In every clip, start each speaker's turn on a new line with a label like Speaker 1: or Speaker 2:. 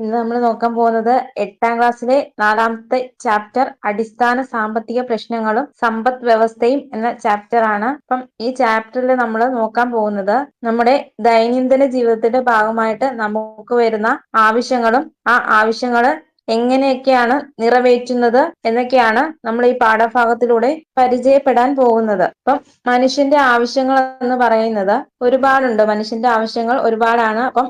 Speaker 1: ഇന്ന് നമ്മൾ നോക്കാൻ പോകുന്നത് എട്ടാം ക്ലാസ്സിലെ നാലാമത്തെ ചാപ്റ്റർ അടിസ്ഥാന സാമ്പത്തിക പ്രശ്നങ്ങളും സമ്പദ് വ്യവസ്ഥയും എന്ന ചാപ്റ്റർ ആണ്. അപ്പം ഈ ചാപ്റ്ററിൽ നമ്മൾ നോക്കാൻ പോകുന്നത് നമ്മുടെ ദൈനംദിന ജീവിതത്തിന്റെ ഭാഗമായിട്ട് നമുക്ക് വരുന്ന ആവശ്യങ്ങളും ആ ആവശ്യങ്ങൾ എങ്ങനെയൊക്കെയാണ് നിറവേറ്റുന്നത് എന്നൊക്കെയാണ് നമ്മൾ ഈ പാഠഭാഗത്തിലൂടെ പരിചയപ്പെടാൻ പോകുന്നത്. അപ്പം മനുഷ്യന്റെ ആവശ്യങ്ങൾ എന്ന് പറയുന്നത് ഒരുപാടുണ്ട്. മനുഷ്യന്റെ ആവശ്യങ്ങൾ ഒരുപാടാണ്. അപ്പം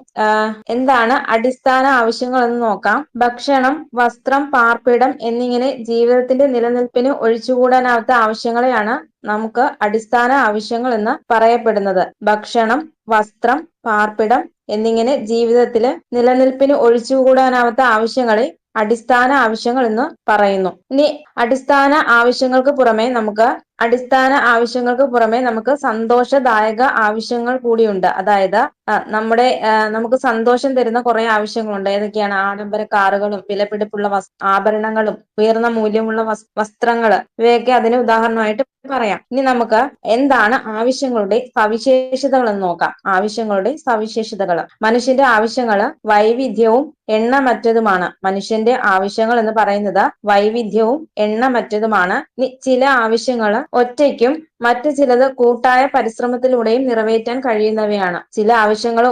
Speaker 1: എന്താണ് അടിസ്ഥാന ആവശ്യങ്ങൾ എന്ന് നോക്കാം. ഭക്ഷണം വസ്ത്രം പാർപ്പിടം എന്നിങ്ങനെ ജീവിതത്തിന്റെ നിലനിൽപ്പിന് ഒഴിച്ചുകൂടാനാവാത്ത ആവശ്യങ്ങളെയാണ് നമുക്ക് അടിസ്ഥാന ആവശ്യങ്ങൾ എന്ന് പറയപ്പെടുന്നത്. ഭക്ഷണം വസ്ത്രം പാർപ്പിടം എന്നിങ്ങനെ ജീവിതത്തിൽ നിലനിൽപ്പിന് ഒഴിച്ചുകൂടാനാവാത്ത ആവശ്യങ്ങളെ അടിസ്ഥാന ആവശ്യങ്ങൾ എന്ന് പറയുന്നു. ഇനി അടിസ്ഥാന ആവശ്യങ്ങൾക്ക് പുറമെ നമുക്ക് അടിസ്ഥാന ആവശ്യങ്ങൾക്ക് പുറമെ നമുക്ക് സന്തോഷദായക ആവശ്യങ്ങൾ കൂടിയുണ്ട്. അതായത് നമ്മുടെ നമുക്ക് സന്തോഷം തരുന്ന കുറെ ആവശ്യങ്ങളുണ്ട്. ഏതൊക്കെയാണ്? ആഡംബര കാറുകളും വിലപിടിപ്പുള്ള വസ് ആഭരണങ്ങളും ഉയർന്ന മൂല്യമുള്ള വസ് വസ്ത്രങ്ങൾ ഇവയൊക്കെ അതിന് ഉദാഹരണമായിട്ട് പറയാം. ഇനി നമുക്ക് എന്താണ് ആവശ്യങ്ങളുടെ സവിശേഷതകൾ എന്ന് നോക്കാം. ആവശ്യങ്ങളുടെ സവിശേഷതകൾ മനുഷ്യന്റെ ആവശ്യങ്ങൾ വൈവിധ്യവും എണ്ണമറ്റതുമാണ്. മനുഷ്യന്റെ ആവശ്യങ്ങൾ എന്ന് പറയുന്നത് വൈവിധ്യവും എണ്ണമറ്റതുമാണ്. ചില ആവശ്യങ്ങൾ ഒറ്റയ്ക്കും മറ്റു ചിലത് കൂട്ടായ പരിശ്രമത്തിലൂടെയും നിറവേറ്റാൻ കഴിയുന്നവയാണ്. ചില ആവശ്യങ്ങൾ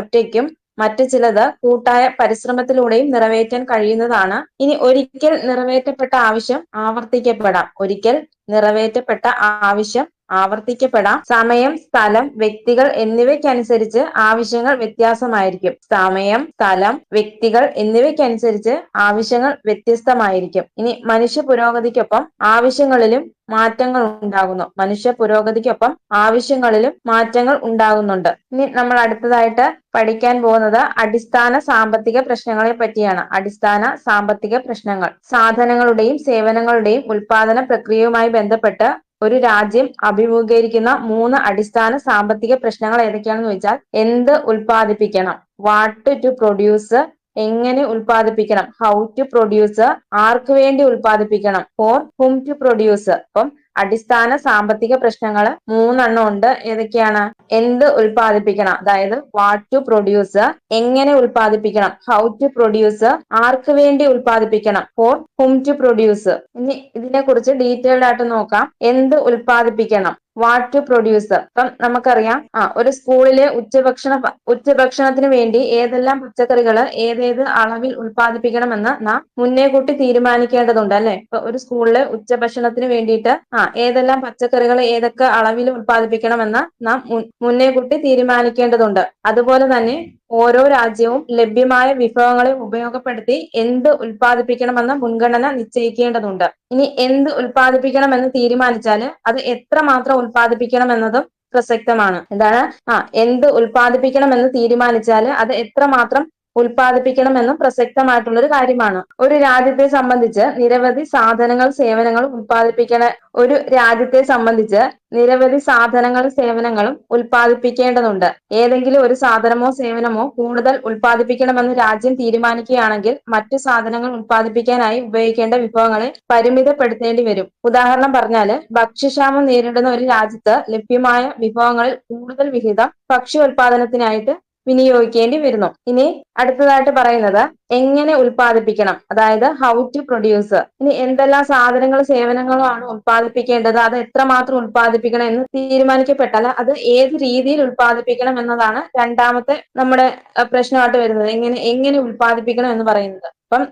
Speaker 1: ഒറ്റയ്ക്കും മറ്റു ചിലത് കൂട്ടായ പരിശ്രമത്തിലൂടെയും നിറവേറ്റാൻ കഴിയുന്നതാണ്. ഇനി ഒരിക്കൽ നിറവേറ്റപ്പെട്ട ആവശ്യം ആവർത്തിക്കപ്പെടാം. ഒരിക്കൽ നിറവേറ്റപ്പെട്ട ആവശ്യം ആവർത്തിക്കപ്പെടാം. സമയം സ്ഥലം വ്യക്തികൾ എന്നിവയ്ക്കനുസരിച്ച് ആവശ്യങ്ങൾ വ്യത്യാസമായിരിക്കും. സമയം സ്ഥലം വ്യക്തികൾ എന്നിവയ്ക്കനുസരിച്ച് ആവശ്യങ്ങൾ വ്യത്യസ്തമായിരിക്കും. ഇനി മനുഷ്യ പുരോഗതിക്കൊപ്പം ആവശ്യങ്ങളിലും മാറ്റങ്ങൾ ഉണ്ടാകുന്നു. മനുഷ്യ പുരോഗതിക്കൊപ്പം ആവശ്യങ്ങളിലും മാറ്റങ്ങൾ ഉണ്ടാകുന്നുണ്ട്. ഇനി നമ്മൾ അടുത്തതായിട്ട് പഠിക്കാൻ പോകുന്നത് അടിസ്ഥാന സാമ്പത്തിക പ്രശ്നങ്ങളെ പറ്റിയാണ്. അടിസ്ഥാന സാമ്പത്തിക പ്രശ്നങ്ങൾ. സാധനങ്ങളുടെയും സേവനങ്ങളുടെയും ഉൽപാദന പ്രക്രിയയുമായി ബന്ധപ്പെട്ട് ഒരു രാജ്യം അഭിമുഖീകരിക്കുന്ന മൂന്ന് അടിസ്ഥാന സാമ്പത്തിക പ്രശ്നങ്ങൾ ഏതൊക്കെയാണെന്ന് വെച്ചാൽ എന്ത് ഉൽപ്പാദിപ്പിക്കണം? വാട്ട് ടു പ്രൊഡ്യൂസ് എങ്ങനെ ഉൽപ്പാദിപ്പിക്കണം? ഹൗ ടു പ്രൊഡ്യൂസ് ആർക്ക് വേണ്ടി ഉൽപ്പാദിപ്പിക്കണം? ഫോർ ഹും ടു പ്രൊഡ്യൂസ് അപ്പം അടിസ്ഥാന സാമ്പത്തിക പ്രശ്നങ്ങൾ മൂന്നെണ്ണം ഉണ്ട്. ഏതൊക്കെയാണ്? എന്ത് ഉൽപ്പാദിപ്പിക്കണം? അതായത് വാട്ട് ടു പ്രൊഡ്യൂസ് എങ്ങനെ ഉൽപ്പാദിപ്പിക്കണം? ഹൗ ടു പ്രൊഡ്യൂസ് ആർക്ക് വേണ്ടി ഉൽപ്പാദിപ്പിക്കണം? ഫോർ ഹും ടു പ്രൊഡ്യൂസ് ഇനി ഇതിനെ കുറിച്ച് ഡീറ്റെയിൽഡ് ആയിട്ട് നോക്കാം. എന്ത് ഉൽപ്പാദിപ്പിക്കണം? വാട്ട് ടു പ്രൊഡ്യൂസർ ഇപ്പം നമുക്കറിയാം ആ ഒരു സ്കൂളിലെ ഉച്ചഭക്ഷണ ഉച്ചഭക്ഷണത്തിന് വേണ്ടി ഏതെല്ലാം പച്ചക്കറികൾ ഏതേത് അളവിൽ ഉൽപ്പാദിപ്പിക്കണമെന്ന് നാം മുന്നേ കൂട്ടി തീരുമാനിക്കേണ്ടതുണ്ട് അല്ലെ? ഇപ്പൊ ഒരു സ്കൂളിലെ ഉച്ചഭക്ഷണത്തിന് വേണ്ടിയിട്ട് ആ ഏതെല്ലാം പച്ചക്കറികൾ ഏതൊക്കെ അളവിൽ ഉൽപ്പാദിപ്പിക്കണമെന്ന് നാം മുന്നേ കൂട്ടി തീരുമാനിക്കേണ്ടതുണ്ട്. അതുപോലെ തന്നെ ഓരോ രാജ്യവും ലഭ്യമായ വിഭവങ്ങളെ ഉപയോഗപ്പെടുത്തി എന്ത് ഉൽപ്പാദിപ്പിക്കണമെന്ന മുൻഗണന നിശ്ചയിക്കേണ്ടതുണ്ട്. ഇനി എന്ത് ഉൽപ്പാദിപ്പിക്കണമെന്ന് തീരുമാനിച്ചാൽ അത് എത്രമാത്രം ഉൽപ്പാദിപ്പിക്കണം എന്നതും പ്രസക്തമാണ്. എന്താണ്? ആ എന്ത് ഉൽപ്പാദിപ്പിക്കണമെന്ന് തീരുമാനിച്ചാൽ അത് എത്രമാത്രം ഉൽപ്പാദിപ്പിക്കണമെന്നും പ്രസക്തമായിട്ടുള്ള ഒരു കാര്യമാണ്. ഒരു രാജ്യത്തെ സംബന്ധിച്ച് നിരവധി സാധനങ്ങൾ സേവനങ്ങൾ ഉൽപ്പാദിപ്പിക്കണ ഒരു രാജ്യത്തെ സംബന്ധിച്ച് നിരവധി സാധനങ്ങളും സേവനങ്ങളും ഉൽപ്പാദിപ്പിക്കേണ്ടതുണ്ട്. ഏതെങ്കിലും ഒരു സാധനമോ സേവനമോ കൂടുതൽ ഉൽപ്പാദിപ്പിക്കണമെന്ന് രാജ്യം തീരുമാനിക്കുകയാണെങ്കിൽ മറ്റു സാധനങ്ങൾ ഉൽപ്പാദിപ്പിക്കാനായി ഉപയോഗിക്കേണ്ട വിഭവങ്ങളെ പരിമിതപ്പെടുത്തേണ്ടി വരും. ഉദാഹരണം പറഞ്ഞാൽ ഭക്ഷ്യക്ഷാമം നേരിടുന്ന ഒരു രാജ്യത്ത് ലഭ്യമായ വിഭവങ്ങളിൽ കൂടുതൽ വിഹിതം ഭക്ഷ്യ ഉൽപാദനത്തിനായിട്ട് വിനിയോഗിക്കേണ്ടി വരുന്നു ഇനി അടുത്തതായിട്ട് പറയുന്നത് എങ്ങനെ ഉൽപ്പാദിപ്പിക്കണം? അതായത് ഹൗ ടു പ്രൊഡ്യൂസ് ഇനി എന്തെല്ലാം സാധനങ്ങളും സേവനങ്ങളും ആണ് ഉൽപ്പാദിപ്പിക്കേണ്ടത്? അത് എത്രമാത്രം ഉൽപ്പാദിപ്പിക്കണം എന്ന് തീരുമാനിക്കപ്പെട്ടാൽ അത് ഏത് രീതിയിൽ ഉൽപ്പാദിപ്പിക്കണം എന്നതാണ് രണ്ടാമത്തെ നമ്മുടെ പ്രശ്നമായിട്ട് വരുന്നത്. എങ്ങനെ എങ്ങനെ ഉൽപ്പാദിപ്പിക്കണം എന്ന് പറയുന്നത്. അപ്പം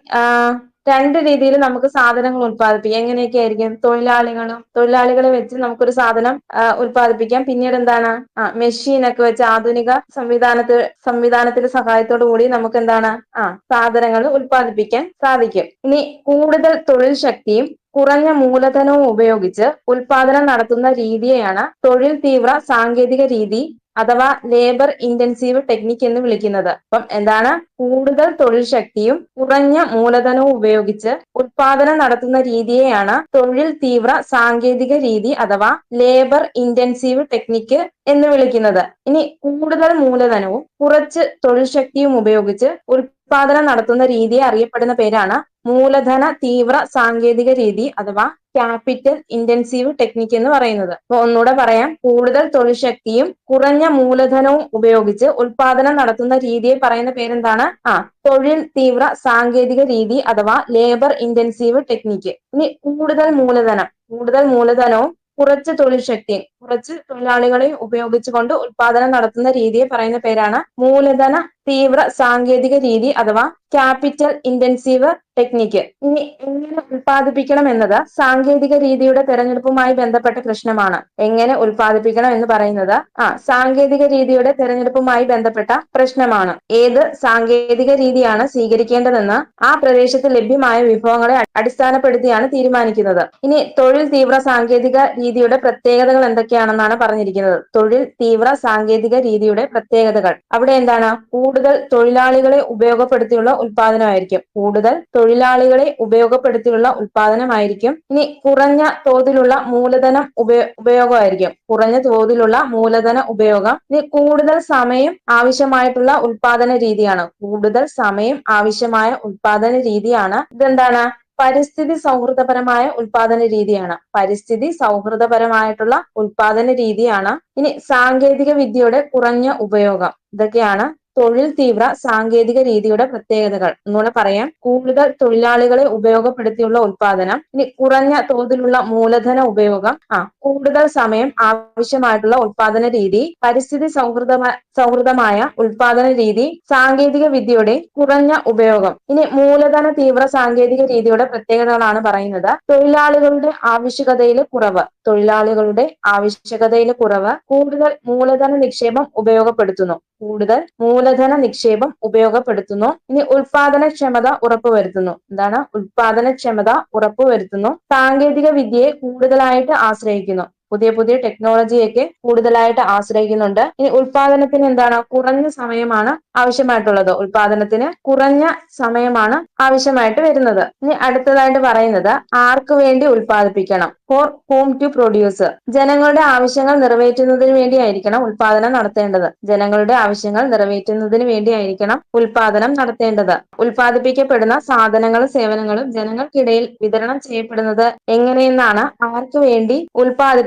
Speaker 1: രണ്ട് രീതിയിൽ നമുക്ക് സാധനങ്ങൾ ഉൽപ്പാദിപ്പിക്കാം. എങ്ങനെയൊക്കെ ആയിരിക്കും തൊഴിലാളികളും തൊഴിലാളികളെ വെച്ച് നമുക്കൊരു സാധനം ഉൽപ്പാദിപ്പിക്കാം. പിന്നീട് എന്താണ്? ആ മെഷീനൊക്കെ വെച്ച് ആധുനിക സംവിധാനത്തിൽ സംവിധാനത്തിന്റെ സഹായത്തോടു കൂടി നമുക്ക് എന്താണ്? ആ സാധനങ്ങൾ ഉൽപ്പാദിപ്പിക്കാൻ സാധിക്കും. ഇനി കൂടുതൽ തൊഴിൽ ശക്തിയും കുറഞ്ഞ മൂലധനവും ഉപയോഗിച്ച് ഉൽപാദനം നടത്തുന്ന രീതിയെയാണ് തൊഴിൽ തീവ്ര സാങ്കേതിക രീതി അഥവാ ലേബർ ഇന്റൻസീവ് ടെക്നിക് എന്ന് വിളിക്കുന്നത്. അപ്പം എന്താണ്? കൂടുതൽ തൊഴിൽ ശക്തിയും കുറഞ്ഞ മൂലധനവും ഉപയോഗിച്ച് ഉൽപാദനം നടത്തുന്ന രീതിയെയാണ് തൊഴിൽ തീവ്ര സാങ്കേതിക രീതി അഥവാ ലേബർ ഇന്റൻസീവ് ടെക്നിക്ക് എന്ന് വിളിക്കുന്നത്. ഇനി കൂടുതൽ മൂലധനവും കുറച്ച് തൊഴിൽ ശക്തിയും ഉപയോഗിച്ച് ഉൽപാദനം നടത്തുന്ന രീതിയെ അറിയപ്പെടുന്ന പേരാണ് മൂലധന തീവ്ര സാങ്കേതിക രീതി അഥവാ ക്യാപിറ്റൽ ഇന്റൻസീവ് ടെക്നിക് എന്ന് പറയുന്നത്. അപ്പൊ ഒന്നുകൂടെ പറയാം. കൂടുതൽ തൊഴിൽ ശക്തിയും കുറഞ്ഞ മൂലധനവും ഉപയോഗിച്ച് ഉൽപാദനം നടത്തുന്ന രീതിയെ പറയുന്ന പേരെന്താണ്? ആ തൊഴിൽ തീവ്ര സാങ്കേതിക രീതി അഥവാ ലേബർ ഇന്റൻസീവ് ടെക്നിക്ക് ഇനി കൂടുതൽ മൂലധനം. കൂടുതൽ മൂലധനവും കുറച്ച് തൊഴിൽ ശക്തിയും കുറച്ച് തൊഴിലാളികളെയും ഉപയോഗിച്ചുകൊണ്ട് ഉൽപാദനം നടത്തുന്ന രീതിയെ പറയുന്ന പേരാണ് മൂലധന തീവ്ര സാങ്കേതിക രീതി അഥവാ ക്യാപിറ്റൽ ഇന്റൻസീവ് ടെക്നിക്ക്. ഇനി എങ്ങനെ ഉൽപ്പാദിപ്പിക്കണം എന്നത് സാങ്കേതിക രീതിയുടെ തെരഞ്ഞെടുപ്പുമായി ബന്ധപ്പെട്ട പ്രശ്നമാണ്. എങ്ങനെ ഉൽപ്പാദിപ്പിക്കണം എന്ന് പറയുന്നത് ആ സാങ്കേതിക രീതിയുടെ തെരഞ്ഞെടുപ്പുമായി ബന്ധപ്പെട്ട പ്രശ്നമാണ്. ഏത് സാങ്കേതിക രീതിയാണ് സ്വീകരിക്കേണ്ടതെന്ന് ആ പ്രദേശത്ത് ലഭ്യമായ വിഭവങ്ങളെ അടിസ്ഥാനപ്പെടുത്തിയാണ് തീരുമാനിക്കുന്നത്. ഇനി തൊഴിൽ തീവ്ര സാങ്കേതിക രീതിയുടെ പ്രത്യേകതകൾ എന്തൊക്കെയാണെന്നാണ് പറഞ്ഞിരിക്കുന്നത്. തൊഴിൽ തീവ്ര സാങ്കേതിക രീതിയുടെ പ്രത്യേകതകൾ. അവിടെ എന്താണ്? കൂടുതൽ തൊഴിലാളികളെ ഉപയോഗപ്പെടുത്തിയുള്ള ഉൽപാദനമായിരിക്കും. കൂടുതൽ തൊഴിലാളികളെ ഉപയോഗപ്പെടുത്തിയുള്ള ഉൽപാദനമായിരിക്കും. ഇനി കുറഞ്ഞ തോതിലുള്ള മൂലധനം ഉപയോ ഉപയോഗമായിരിക്കും. കുറഞ്ഞ തോതിലുള്ള മൂലധന ഉപയോഗം. ഇനി കൂടുതൽ സമയം ആവശ്യമായിട്ടുള്ള ഉൽപാദന രീതിയാണ്. കൂടുതൽ സമയം ആവശ്യമായ ഉൽപാദന രീതിയാണ്. ഇതെന്താണ്? പരിസ്ഥിതി സൗഹൃദപരമായ ഉൽപാദന രീതിയാണ്. പരിസ്ഥിതി സൗഹൃദപരമായിട്ടുള്ള ഉൽപാദന രീതിയാണ്. ഇനി സാങ്കേതിക വിദ്യയുടെ കുറഞ്ഞ ഉപയോഗം. ഇതൊക്കെയാണ് തൊഴിൽ തീവ്ര സാങ്കേതിക രീതിയുടെ പ്രത്യേകതകൾ ഒന്നുകൂടെ പറയാം. കൂടുതൽ തൊഴിലാളികളെ ഉപയോഗപ്പെടുത്തിയുള്ള ഉൽപാദനം ഇനി കുറഞ്ഞ തോതിലുള്ള മൂലധന ഉപയോഗം ആ കൂടുതൽ സമയം ആവശ്യമായിട്ടുള്ള ഉൽപാദന രീതി പരിസ്ഥിതി സൗഹൃദ സൗഹൃദമായ ഉൽപാദന രീതി സാങ്കേതിക വിദ്യയുടെ കുറഞ്ഞ ഉപയോഗം. ഇനി മൂലധന തീവ്ര സാങ്കേതിക രീതിയുടെ പ്രത്യേകതകളാണ് പറയുന്നത്. തൊഴിലാളികളുടെ ആവശ്യകതയിലെ കുറവ് തൊഴിലാളികളുടെ ആവശ്യകതയിലെ കുറവ് കൂടുതൽ മൂലധന നിക്ഷേപം ഉപയോഗപ്പെടുത്തുന്നു. കൂടുതൽ മൂലധന നിക്ഷേപം ഉപയോഗപ്പെടുത്തുന്നു. ഇനി ഉൽപാദനക്ഷമത ഉറപ്പുവരുത്തുന്നു. എന്താണ്? ഉൽപാദനക്ഷമത ഉറപ്പുവരുത്തുന്നു. സാങ്കേതിക വിദ്യയെ കൂടുതലായിട്ട് ആശ്രയിക്കുന്നു. പുതിയ പുതിയ ടെക്നോളജിയൊക്കെ കൂടുതലായിട്ട് ആശ്രയിക്കുന്നുണ്ട്. ഇനി ഉൽപാദനത്തിന് എന്താണ്? കുറഞ്ഞ സമയമാണ് ആവശ്യമായിട്ടുള്ളത്. ഉൽപാദനത്തിന് കുറഞ്ഞ സമയമാണ് ആവശ്യമായിട്ട് വരുന്നത്. ഇനി അടുത്തതായിട്ട് പറയുന്നത് ആർക്ക് വേണ്ടി ഉൽപ്പാദിപ്പിക്കണം ഫോർ ഹോം ടു പ്രൊഡ്യൂസ് ജനങ്ങളുടെ ആവശ്യങ്ങൾ നിറവേറ്റുന്നതിന് വേണ്ടിയായിരിക്കണം ഉൽപാദനം നടത്തേണ്ടത്. ജനങ്ങളുടെ ആവശ്യങ്ങൾ നിറവേറ്റുന്നതിന് വേണ്ടിയായിരിക്കണം ഉൽപാദനം നടത്തേണ്ടത്. ഉൽപാദിപ്പിക്കപ്പെടുന്ന സാധനങ്ങളും സേവനങ്ങളും ജനങ്ങൾക്കിടയിൽ വിതരണം ചെയ്യപ്പെടുന്നത് എങ്ങനെയെന്നാണ് ആർക്ക് വേണ്ടി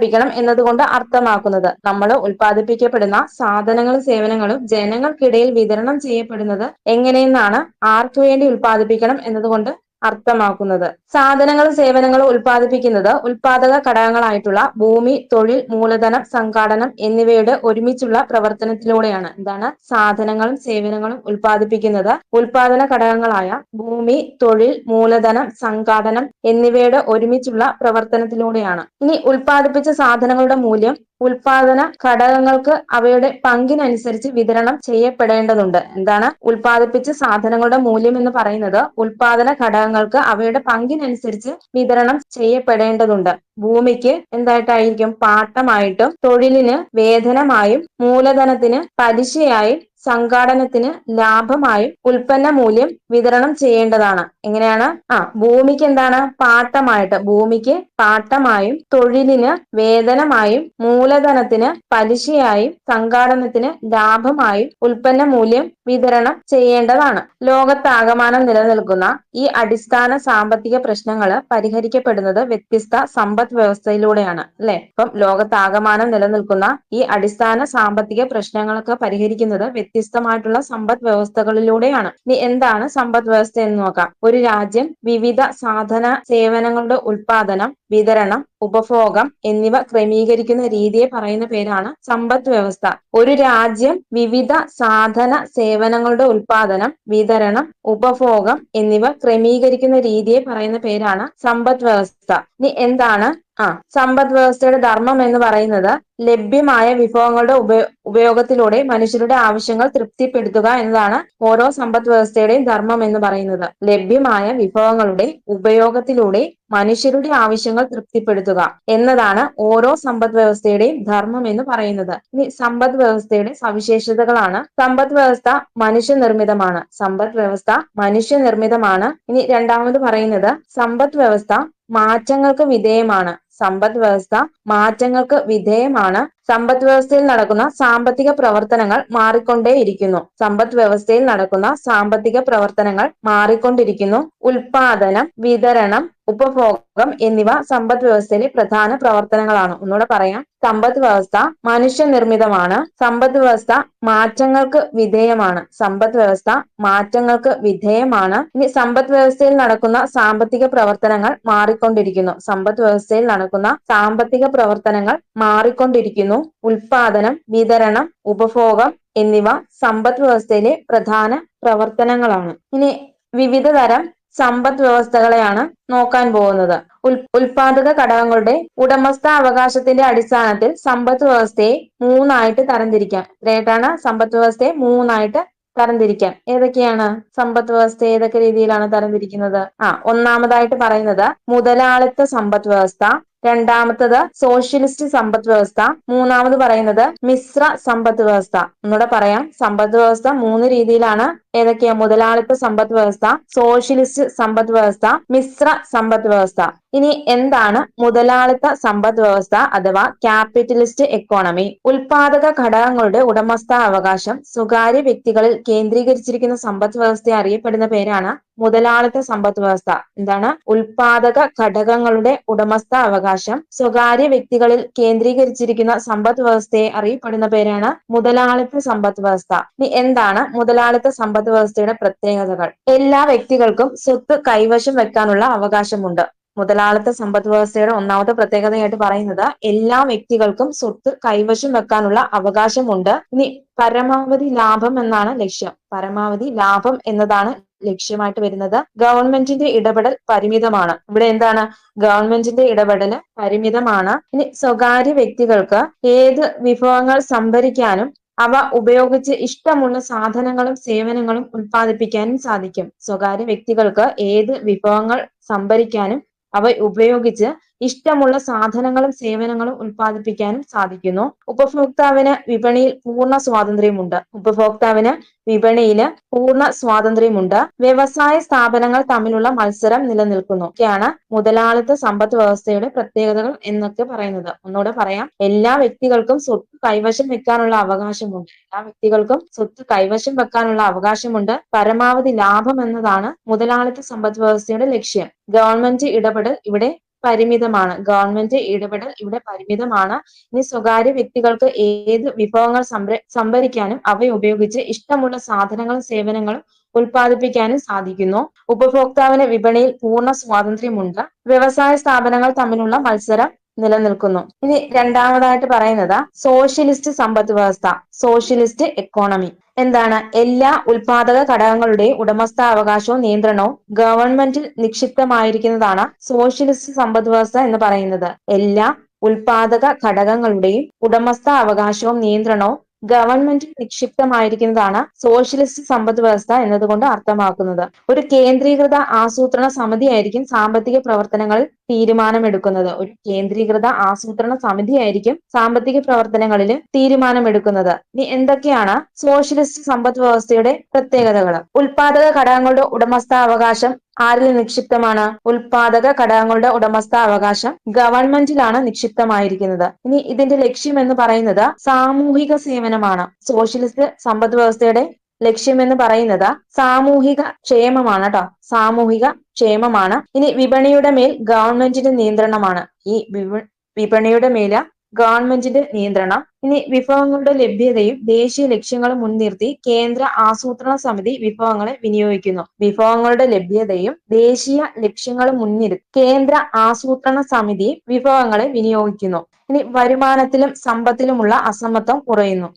Speaker 1: ഉൽപ്പാദിപ്പിക്കണം എന്നതുകൊണ്ട് അർത്ഥമാക്കുന്നത് നമ്മൾ ഉൽപ്പാദിപ്പിക്കപ്പെടുന്ന സാധനങ്ങളും സേവനങ്ങളും ജനങ്ങൾക്കിടയിൽ വിതരണം ചെയ്യപ്പെടുന്നത് എങ്ങനെയെന്നാണ് ആർക്കു വേണ്ടി ഉൽപ്പാദിപ്പിക്കണം എന്നതുകൊണ്ട് അർത്ഥമാക്കുന്നത്. സാധനങ്ങളും സേവനങ്ങളും ഉൽപ്പാദിപ്പിക്കുന്നത് ഉൽപാദക ഘടകങ്ങളായിട്ടുള്ള ഭൂമി തൊഴിൽ മൂലധനം സംഘാടനം എന്നിവയുടെ ഒരുമിച്ചുള്ള പ്രവർത്തനത്തിലൂടെയാണ് എന്താണ്? സാധനങ്ങളും സേവനങ്ങളും ഉൽപ്പാദിപ്പിക്കുന്നത്. ഉൽപാദന ഘടകങ്ങളായ ഭൂമി തൊഴിൽ മൂലധനം സംഘാടനം എന്നിവയുടെ ഒരുമിച്ചുള്ള പ്രവർത്തനത്തിലൂടെയാണ്. ഇനി ഉൽപ്പാദിപ്പിച്ച സാധനങ്ങളുടെ മൂല്യം ഉൽപാദന ഘടകങ്ങൾക്ക് അവയുടെ പങ്കിനനുസരിച്ച് വിതരണം ചെയ്യപ്പെടേണ്ടതുണ്ട്. എന്താണ്? ഉൽപ്പാദിപ്പിച്ച സാധനങ്ങളുടെ മൂല്യം എന്ന് പറയുന്നത് ഉൽപാദന ഘടകങ്ങൾക്ക് അവയുടെ പങ്കിനനുസരിച്ച് വിതരണം ചെയ്യപ്പെടേണ്ടതുണ്ട്. ഭൂമിക്ക് എന്തായിട്ടായിരിക്കും പാട്ടമായിട്ടും തൊഴിലിന് വേതനമായും മൂലധനത്തിന് പലിശയായും സംഘാടനത്തിന് ലാഭമായും ഉൽപ്പന്ന മൂല്യം വിതരണം ചെയ്യേണ്ടതാണ്. എങ്ങനെയാണ്? ആ ഭൂമിക്ക് എന്താണ്? പാട്ടമായിട്ട് ഭൂമിക്ക് പാട്ടമായും തൊഴിലിന് വേതനമായും മൂലധനത്തിന് പലിശയായും സംഘാടനത്തിന് ലാഭമായും ഉൽപ്പന്ന മൂല്യം വിതരണം ചെയ്യേണ്ടതാണ്. ലോകത്താകമാനം നിലനിൽക്കുന്ന ഈ അടിസ്ഥാന സാമ്പത്തിക പ്രശ്നങ്ങൾ പരിഹരിക്കപ്പെടുന്നത് വ്യത്യസ്ത സമ്പദ് വ്യവസ്ഥയിലൂടെയാണ് അല്ലെ? അപ്പം ലോകത്താകമാനം നിലനിൽക്കുന്ന ഈ അടിസ്ഥാന സാമ്പത്തിക പ്രശ്നങ്ങളൊക്കെ പരിഹരിക്കുന്നത് വ്യത്യസ്തമായിട്ടുള്ള സമ്പദ് വ്യവസ്ഥകളിലൂടെയാണ് ഇനി എന്താണ് സമ്പദ് വ്യവസ്ഥ എന്ന് നോക്കാം. ഒരു രാജ്യം വിവിധ സാധന സേവനങ്ങളുടെ ഉൽപാദനം വിതരണം ഉപഭോഗം എന്നിവ ക്രമീകരിക്കുന്ന രീതിയെ പറയുന്ന പേരാണ് സമ്പദ് വ്യവസ്ഥ ഒരു രാജ്യം വിവിധ സാധന സേവനങ്ങളുടെ ഉൽപാദനം വിതരണം ഉപഭോഗം എന്നിവ ക്രമീകരിക്കുന്ന രീതിയെ പറയുന്ന പേരാണ് സമ്പദ് വ്യവസ്ഥ ഇനി എന്താണ് ആ സമ്പദ് വ്യവസ്ഥയുടെ ധർമ്മം എന്ന് പറയുന്നത് ലഭ്യമായ വിഭവങ്ങളുടെ ഉപയോ ഉപയോഗത്തിലൂടെ മനുഷ്യരുടെ ആവശ്യങ്ങൾ തൃപ്തിപ്പെടുത്തുക എന്നതാണ് ഓരോ സമ്പദ് വ്യവസ്ഥയുടെയും ധർമ്മം എന്ന് പറയുന്നത്. ലഭ്യമായ വിഭവങ്ങളുടെ ഉപയോഗത്തിലൂടെ മനുഷ്യരുടെ ആവശ്യങ്ങൾ തൃപ്തിപ്പെടുത്തുക എന്നതാണ് ഓരോ സമ്പദ് വ്യവസ്ഥയുടെയും ധർമ്മം എന്ന് പറയുന്നത്. ഇനി സമ്പദ് വ്യവസ്ഥയുടെ സവിശേഷതകളാണ്. സമ്പദ് വ്യവസ്ഥ മനുഷ്യ നിർമ്മിതമാണ് സമ്പദ് വ്യവസ്ഥ മനുഷ്യ നിർമ്മിതമാണ് ഇനി രണ്ടാമത് പറയുന്നത് സമ്പദ് വ്യവസ്ഥ മാറ്റങ്ങൾക്ക് വിധേയമാണ്. സമ്പദ് വ്യവസ്ഥ മാറ്റങ്ങൾക്ക് വിധേയമാണ്. സമ്പദ് വ്യവസ്ഥയിൽ നടക്കുന്ന സാമ്പത്തിക പ്രവർത്തനങ്ങൾ മാറിക്കൊണ്ടേയിരിക്കുന്നു. സമ്പദ് വ്യവസ്ഥയിൽ നടക്കുന്ന സാമ്പത്തിക പ്രവർത്തനങ്ങൾ മാറിക്കൊണ്ടിരിക്കുന്നു. ഉൽപാദനം വിതരണം ഉപഭോഗം എന്നിവ സമ്പദ് വ്യവസ്ഥയിലെ പ്രധാന പ്രവർത്തനങ്ങളാണ്. ഒന്നുകൂടെ പറയാം. സമ്പദ് വ്യവസ്ഥ മനുഷ്യനിർമ്മിതമാണ്. സമ്പദ് വ്യവസ്ഥ മാറ്റങ്ങൾക്ക് വിധേയമാണ്. സമ്പദ് വ്യവസ്ഥ മാറ്റങ്ങൾക്ക് വിധേയമാണ്. ഇനി സമ്പദ് വ്യവസ്ഥയിൽ നടക്കുന്ന സാമ്പത്തിക പ്രവർത്തനങ്ങൾ മാറിക്കൊണ്ടിരിക്കുന്നു. സമ്പദ് വ്യവസ്ഥയിൽ നടക്കുന്ന സാമ്പത്തിക പ്രവർത്തനങ്ങൾ മാറിക്കൊണ്ടിരിക്കുന്നു. ഉൽപാദനം വിതരണം ഉപഭോഗം എന്നിവ സമ്പദ് വ്യവസ്ഥയിലെ പ്രധാന പ്രവർത്തനങ്ങളാണ്. ഇനി വിവിധ തരം സമ്പദ് വ്യവസ്ഥകളെയാണ് നോക്കാൻ പോകുന്നത്. ഉൽ ഉൽപാദക ഘടകങ്ങളുടെ ഉടമസ്ഥാവകാശത്തിന്റെ അടിസ്ഥാനത്തിൽ സമ്പദ് വ്യവസ്ഥയെ മൂന്നായിട്ട് തരംതിരിക്കാം. ഏതാണ്? സമ്പദ് വ്യവസ്ഥയെ മൂന്നായിട്ട് തരംതിരിക്കാം. ഏതൊക്കെയാണ് സമ്പദ് വ്യവസ്ഥ? ഏതൊക്കെ രീതിയിലാണ് തരംതിരിക്കുന്നത്? ആ ഒന്നാമതായിട്ട് പറയുന്നത് മുതലാളിത്ത സമ്പദ് വ്യവസ്ഥ രണ്ടാമത്തത് സോഷ്യലിസ്റ്റ് സമ്പദ് വ്യവസ്ഥ. മൂന്നാമത് പറയുന്നത് മിശ്ര സമ്പദ് വ്യവസ്ഥ. ഒന്നുകൂടെ പറയാം. സമ്പദ് വ്യവസ്ഥ മൂന്ന് രീതിയിലാണ്. ഏതൊക്കെയാ? മുതലാളിത്ത സമ്പദ് വ്യവസ്ഥ സോഷ്യലിസ്റ്റ് സമ്പദ് വ്യവസ്ഥ മിശ്ര സമ്പദ് വ്യവസ്ഥ. ഇനി എന്താണ് മുതലാളിത്ത സമ്പദ് വ്യവസ്ഥ അഥവാ ക്യാപിറ്റലിസ്റ്റ് എക്കോണമി ഉൽപാദക ഘടകങ്ങളുടെ ഉടമസ്ഥാവകാശം സ്വകാര്യ വ്യക്തികളിൽ കേന്ദ്രീകരിച്ചിരിക്കുന്ന സമ്പദ് വ്യവസ്ഥ അറിയപ്പെടുന്ന പേരാണ് മുതലാളിത്ത സമ്പദ് വ്യവസ്ഥ. എന്താണ്? ഉൽപാദക ഘടകങ്ങളുടെ ഉടമസ്ഥ അവകാശം. സ്വകാര്യ വ്യക്തികളിൽ കേന്ദ്രീകരിച്ചിരിക്കുന്ന സമ്പദ് വ്യവസ്ഥയെ അറിയപ്പെടുന്ന പേരാണ് മുതലാളിത്ത സമ്പദ് വ്യവസ്ഥ. ഇനി എന്താണ് മുതലാളിത്ത സമ്പദ് വ്യവസ്ഥയുടെ പ്രത്യേകതകൾ? എല്ലാ വ്യക്തികൾക്കും സ്വത്ത് കൈവശം വെക്കാനുള്ള അവകാശമുണ്ട്. മുതലാളിത്ത സമ്പദ് വ്യവസ്ഥയുടെ ഒന്നാമത്തെ പ്രത്യേകതയായിട്ട് പറയുന്നത് എല്ലാ വ്യക്തികൾക്കും സ്വത്ത് കൈവശം വെക്കാനുള്ള അവകാശമുണ്ട്. ഇനി പരമാവധി ലാഭം എന്നാണ് ലക്ഷ്യം. പരമാവധി ലാഭം എന്നതാണ് ലക്ഷ്യമായിട്ട് വരുന്നത് ഗവൺമെന്റിന്റെ ഇടപെടൽ പരിമിതമാണ്. ഇവിടെ എന്താണ്? ഗവൺമെന്റിന്റെ ഇടപെടൽ പരിമിതമാണ്. ഇനി സ്വകാര്യ വ്യക്തികൾക്ക് ഏത് വിഭവങ്ങൾ സംഭരിക്കാനും അവ ഉപയോഗിച്ച് ഇഷ്ടമുള്ള സാധനങ്ങളും സേവനങ്ങളും ഉൽപ്പാദിപ്പിക്കാനും സാധിക്കും. സ്വകാര്യ വ്യക്തികൾക്ക് ഏത് വിഭവങ്ങൾ സംഭരിക്കാനും അവ ഉപയോഗിച്ച് ഇഷ്ടമുള്ള സാധനങ്ങളും സേവനങ്ങളും ഉൽപ്പാദിപ്പിക്കാനും സാധിക്കുന്നു. ഉപഭോക്താവിന് വിപണിയിൽ പൂർണ സ്വാതന്ത്ര്യമുണ്ട്. ഉപഭോക്താവിന് വിപണിയിൽ പൂർണ സ്വാതന്ത്ര്യമുണ്ട്. വ്യവസായ സ്ഥാപനങ്ങൾ തമ്മിലുള്ള മത്സരം നിലനിൽക്കുന്നു. ഒക്കെയാണ് മുതലാളിത്ത സമ്പദ് വ്യവസ്ഥയുടെ പ്രത്യേകതകൾ എന്നൊക്കെ പറയുന്നത്. ഒന്നുകൂടെ പറയാം. എല്ലാ വ്യക്തികൾക്കും സ്വത്ത് കൈവശം വെക്കാനുള്ള അവകാശമുണ്ട്. എല്ലാ വ്യക്തികൾക്കും സ്വത്ത് കൈവശം വെക്കാനുള്ള അവകാശമുണ്ട്. പരമാവധി ലാഭം എന്നതാണ് മുതലാളിത്ത സമ്പദ് വ്യവസ്ഥയുടെ ലക്ഷ്യം. ഗവൺമെന്റ് ഇടപെടൽ ഇവിടെ പരിമിതമാണ്. ഗവൺമെന്റ് ഇടപെടൽ ഇവിടെ പരിമിതമാണ്. ഇനി സ്വകാര്യ വ്യക്തികൾക്ക് ഏത് വിഭവങ്ങൾ സംര സംഭരിക്കാനും അവ ഉപയോഗിച്ച് ഇഷ്ടമുള്ള സാധനങ്ങളും സേവനങ്ങളും ഉൽപ്പാദിപ്പിക്കാനും സാധിക്കുന്നു. ഉപഭോക്താവിന് വിപണിയിൽ പൂർണ സ്വാതന്ത്ര്യമുണ്ട്. വ്യവസായ സ്ഥാപനങ്ങൾ തമ്മിലുള്ള മത്സരം നിലനിൽക്കുന്നു. ഇനി രണ്ടാമതായിട്ട് പറയുന്നത് സോഷ്യലിസ്റ്റ് സമ്പദ് വ്യവസ്ഥ സോഷ്യലിസ്റ്റ് എക്കോണമി എന്താണ്? എല്ലാ ഉൽപാദക ഘടകങ്ങളുടെയും ഉടമസ്ഥാവകാശവും നിയന്ത്രണവും ഗവൺമെന്റിൽ നിക്ഷിപ്തമായിരിക്കുന്നതാണ് സോഷ്യലിസ്റ്റ് സമ്പദ് വ്യവസ്ഥ എന്ന് പറയുന്നത്. എല്ലാ ഉൽപാദക ഘടകങ്ങളുടെയും ഉടമസ്ഥാവകാശവും നിയന്ത്രണവും ഗവൺമെന്റിൽ നിക്ഷിപ്തമായിരിക്കുന്നതാണ് സോഷ്യലിസ്റ്റ് സമ്പദ് വ്യവസ്ഥ എന്നതുകൊണ്ട് അർത്ഥമാക്കുന്നത്. ഒരു കേന്ദ്രീകൃത ആസൂത്രണ സമിതിയായിരിക്കും സാമ്പത്തിക പ്രവർത്തനങ്ങളിൽ തീരുമാനമെടുക്കുന്നത്. ഒരു കേന്ദ്രീകൃത ആസൂത്രണ സമിതിയായിരിക്കും സാമ്പത്തിക പ്രവർത്തനങ്ങളിൽ തീരുമാനമെടുക്കുന്നത്. ഇനി എന്തൊക്കെയാണ് സോഷ്യലിസ്റ്റ് സമ്പദ് വ്യവസ്ഥയുടെ പ്രത്യേകതകൾ? ഉൽപാദക ഘടകങ്ങളുടെ ഉടമസ്ഥാവകാശം ആരിൽ നിക്ഷിപ്തമാണ്? ഉൽപാദക ഘടകങ്ങളുടെ ഉടമസ്ഥാവകാശം ഗവൺമെന്റിലാണ് നിക്ഷിപ്തമായിരിക്കുന്നത്. ഇനി ഇതിന്റെ ലക്ഷ്യം എന്ന് പറയുന്നത് സാമൂഹിക സേവനമാണ്. സോഷ്യലിസ്റ്റ് സമ്പദ് വ്യവസ്ഥയുടെ ലക്ഷ്യം എന്ന് പറയുന്നത് സാമൂഹിക ക്ഷേമമാണ് കേട്ടോ. സാമൂഹിക ക്ഷേമമാണ്. ഇനി വിപണിയുടെ മേൽ ഗവൺമെന്റിന്റെ നിയന്ത്രണമാണ്. ഈ വിപ- വിപണിയുടെ മേൽ ഗവൺമെന്റിന്റെ നിയന്ത്രണം. ഇനി വിഭവങ്ങളുടെ ലഭ്യതയും ദേശീയ ലക്ഷ്യങ്ങളും മുൻനിർത്തി കേന്ദ്ര ആസൂത്രണ സമിതി വിഭവങ്ങളെ വിനിയോഗിക്കുന്നു. വിഭവങ്ങളുടെ ലഭ്യതയും ദേശീയ ലക്ഷ്യങ്ങളും മുൻനിർത്തി കേന്ദ്ര ആസൂത്രണ സമിതി വിഭവങ്ങളെ വിനിയോഗിക്കുന്നു. ഇനി വരുമാനത്തിലും സമ്പത്തിലുമുള്ള അസമത്വം കുറയുന്നു.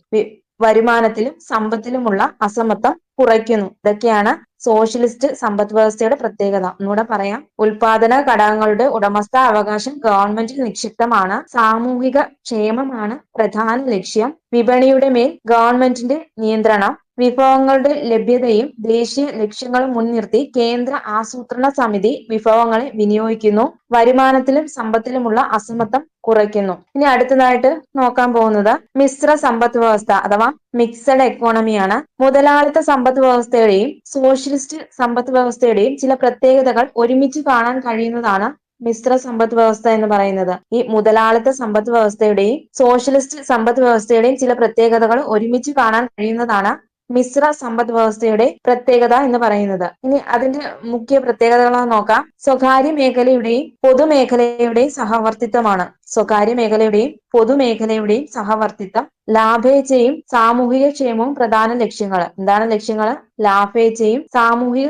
Speaker 1: വരുമാനത്തിലും സമ്പത്തിലുമുള്ള അസമത്വം കുറയ്ക്കുന്നു. ഇതൊക്കെയാണ് സോഷ്യലിസ്റ്റ് സമ്പദ് വ്യവസ്ഥയുടെ പ്രത്യേകത. ഒന്നുകൂടെ പറയാം. ഉൽപാദന ഘടകങ്ങളുടെ ഉടമസ്ഥ അവകാശം ഗവൺമെന്റിൽ നിക്ഷിപ്തമാണ്. സാമൂഹിക ക്ഷേമമാണ് പ്രധാന ലക്ഷ്യം. വിപണിയുടെ മേൽ ഗവൺമെന്റിന്റെ നിയന്ത്രണം. വിഭവങ്ങളുടെ ലഭ്യതയും ദേശീയ ലക്ഷ്യങ്ങളും മുൻനിർത്തി കേന്ദ്ര ആസൂത്രണ സമിതി വിഭവങ്ങളെ വിനിയോഗിക്കുന്നു. വരുമാനത്തിലും സമ്പത്തിലുമുള്ള അസമത്വം കുറയ്ക്കുന്നു. ഇനി അടുത്തതായിട്ട് നോക്കാൻ പോകുന്നത് മിശ്ര സമ്പദ് വ്യവസ്ഥ അഥവാ മിക്സഡ് എക്കോണമിയാണ് മുതലാളിത്ത സമ്പദ് വ്യവസ്ഥയുടെയും സോഷ്യലിസ്റ്റ് സമ്പദ് വ്യവസ്ഥയുടെയും ചില പ്രത്യേകതകൾ ഒരുമിച്ച് കാണാൻ കഴിയുന്നതാണ് മിശ്ര സമ്പദ് വ്യവസ്ഥ എന്ന് പറയുന്നത്. ഈ മുതലാളിത്ത സമ്പദ് വ്യവസ്ഥയുടെയും സോഷ്യലിസ്റ്റ് സമ്പദ് വ്യവസ്ഥയുടെയും ചില പ്രത്യേകതകൾ ഒരുമിച്ച് കാണാൻ കഴിയുന്നതാണ് മിശ്ര സമ്പദ് വ്യവസ്ഥയുടെ പ്രത്യേകത എന്ന് പറയുന്നത്. ഇനി അതിന്റെ മുഖ്യ പ്രത്യേകതകൾ നോക്കാം. സ്വകാര്യ മേഖലയുടെയും പൊതുമേഖലയുടെയും സഹവർത്തിത്വമാണ്. സ്വകാര്യ മേഖലയുടെയും പൊതുമേഖലയുടെയും സഹവർത്തിത്വം ലാഭേച്ഛയും സാമൂഹിക ക്ഷേമവും പ്രധാന ലക്ഷ്യങ്ങൾ എന്താണ് ലക്ഷ്യങ്ങൾ ലാഭേച്ഛയും സാമൂഹിക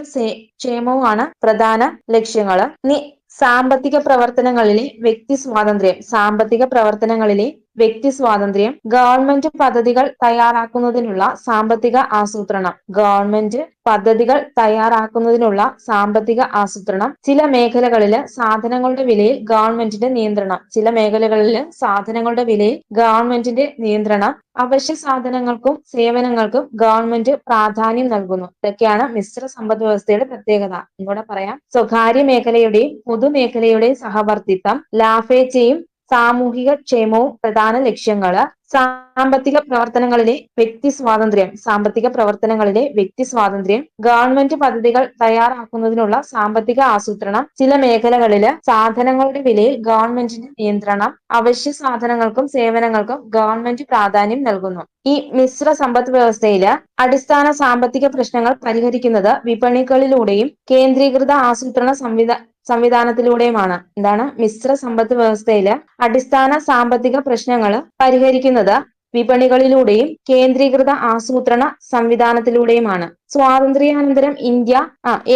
Speaker 1: ക്ഷേമവുമാണ് പ്രധാന ലക്ഷ്യങ്ങൾ ഇനി സാമ്പത്തിക പ്രവർത്തനങ്ങളിലെ വ്യക്തി സ്വാതന്ത്ര്യം. സാമ്പത്തിക പ്രവർത്തനങ്ങളിലെ വ്യക്തി സ്വാതന്ത്ര്യം ഗവൺമെന്റ് പദ്ധതികൾ തയ്യാറാക്കുന്നതിനുള്ള സാമ്പത്തിക ആസൂത്രണം. ഗവൺമെന്റ് പദ്ധതികൾ തയ്യാറാക്കുന്നതിനുള്ള സാമ്പത്തിക ആസൂത്രണം. ചില മേഖലകളിൽ സാധനങ്ങളുടെ വിലയിൽ ഗവൺമെന്റിന്റെ നിയന്ത്രണം. ചില മേഖലകളിൽ സാധനങ്ങളുടെ വിലയിൽ ഗവൺമെന്റിന്റെ നിയന്ത്രണം. അവശ്യ സാധനങ്ങൾക്കും സേവനങ്ങൾക്കും ഗവൺമെന്റ് പ്രാധാന്യം നൽകുന്നു. ഇതൊക്കെയാണ് മിശ്ര സമ്പദ് വ്യവസ്ഥയുടെ പ്രത്യേകത. ഇങ്ങോട്ട് പറയാം. സ്വകാര്യ മേഖലയുടെയും പൊതുമേഖലയുടെയും സഹവർത്തിത്വം ലാഭേച്ഛയും സാമൂഹിക ക്ഷേമവും പ്രധാന ലക്ഷ്യങ്ങൾ. സാമ്പത്തിക പ്രവർത്തനങ്ങളിലെ വ്യക്തി സ്വാതന്ത്ര്യം സാമ്പത്തിക പ്രവർത്തനങ്ങളിലെ വ്യക്തി സ്വാതന്ത്ര്യം ഗവൺമെന്റ് പദ്ധതികൾ തയ്യാറാക്കുന്നതിനുള്ള സാമ്പത്തിക ആസൂത്രണം ചില മേഖലകളിൽ സാധനങ്ങളുടെ വിലയിൽ ഗവൺമെന്റിന്റെ നിയന്ത്രണം അവശ്യ സാധനങ്ങൾക്കും സേവനങ്ങൾക്കും ഗവൺമെന്റ് പ്രാധാന്യം നൽകുന്നു. ഈ മിശ്ര സമ്പദ് വ്യവസ്ഥയിൽ അടിസ്ഥാന സാമ്പത്തിക പ്രശ്നങ്ങൾ പരിഹരിക്കുന്നത് വിപണികളിലൂടെയും കേന്ദ്രീകൃത ആസൂത്രണ സംവിധാ സംവിധാനത്തിലൂടെയുമാണ്. എന്താണ്? മിശ്ര സമ്പത്ത് വ്യവസ്ഥയിലെ അടിസ്ഥാന സാമ്പത്തിക പ്രശ്നങ്ങൾ പരിഹരിക്കുന്നത് വിപണികളിലൂടെയും കേന്ദ്രീകൃത ആസൂത്രണ സംവിധാനത്തിലൂടെയുമാണ്. സ്വാതന്ത്ര്യാനന്തരം ഇന്ത്യ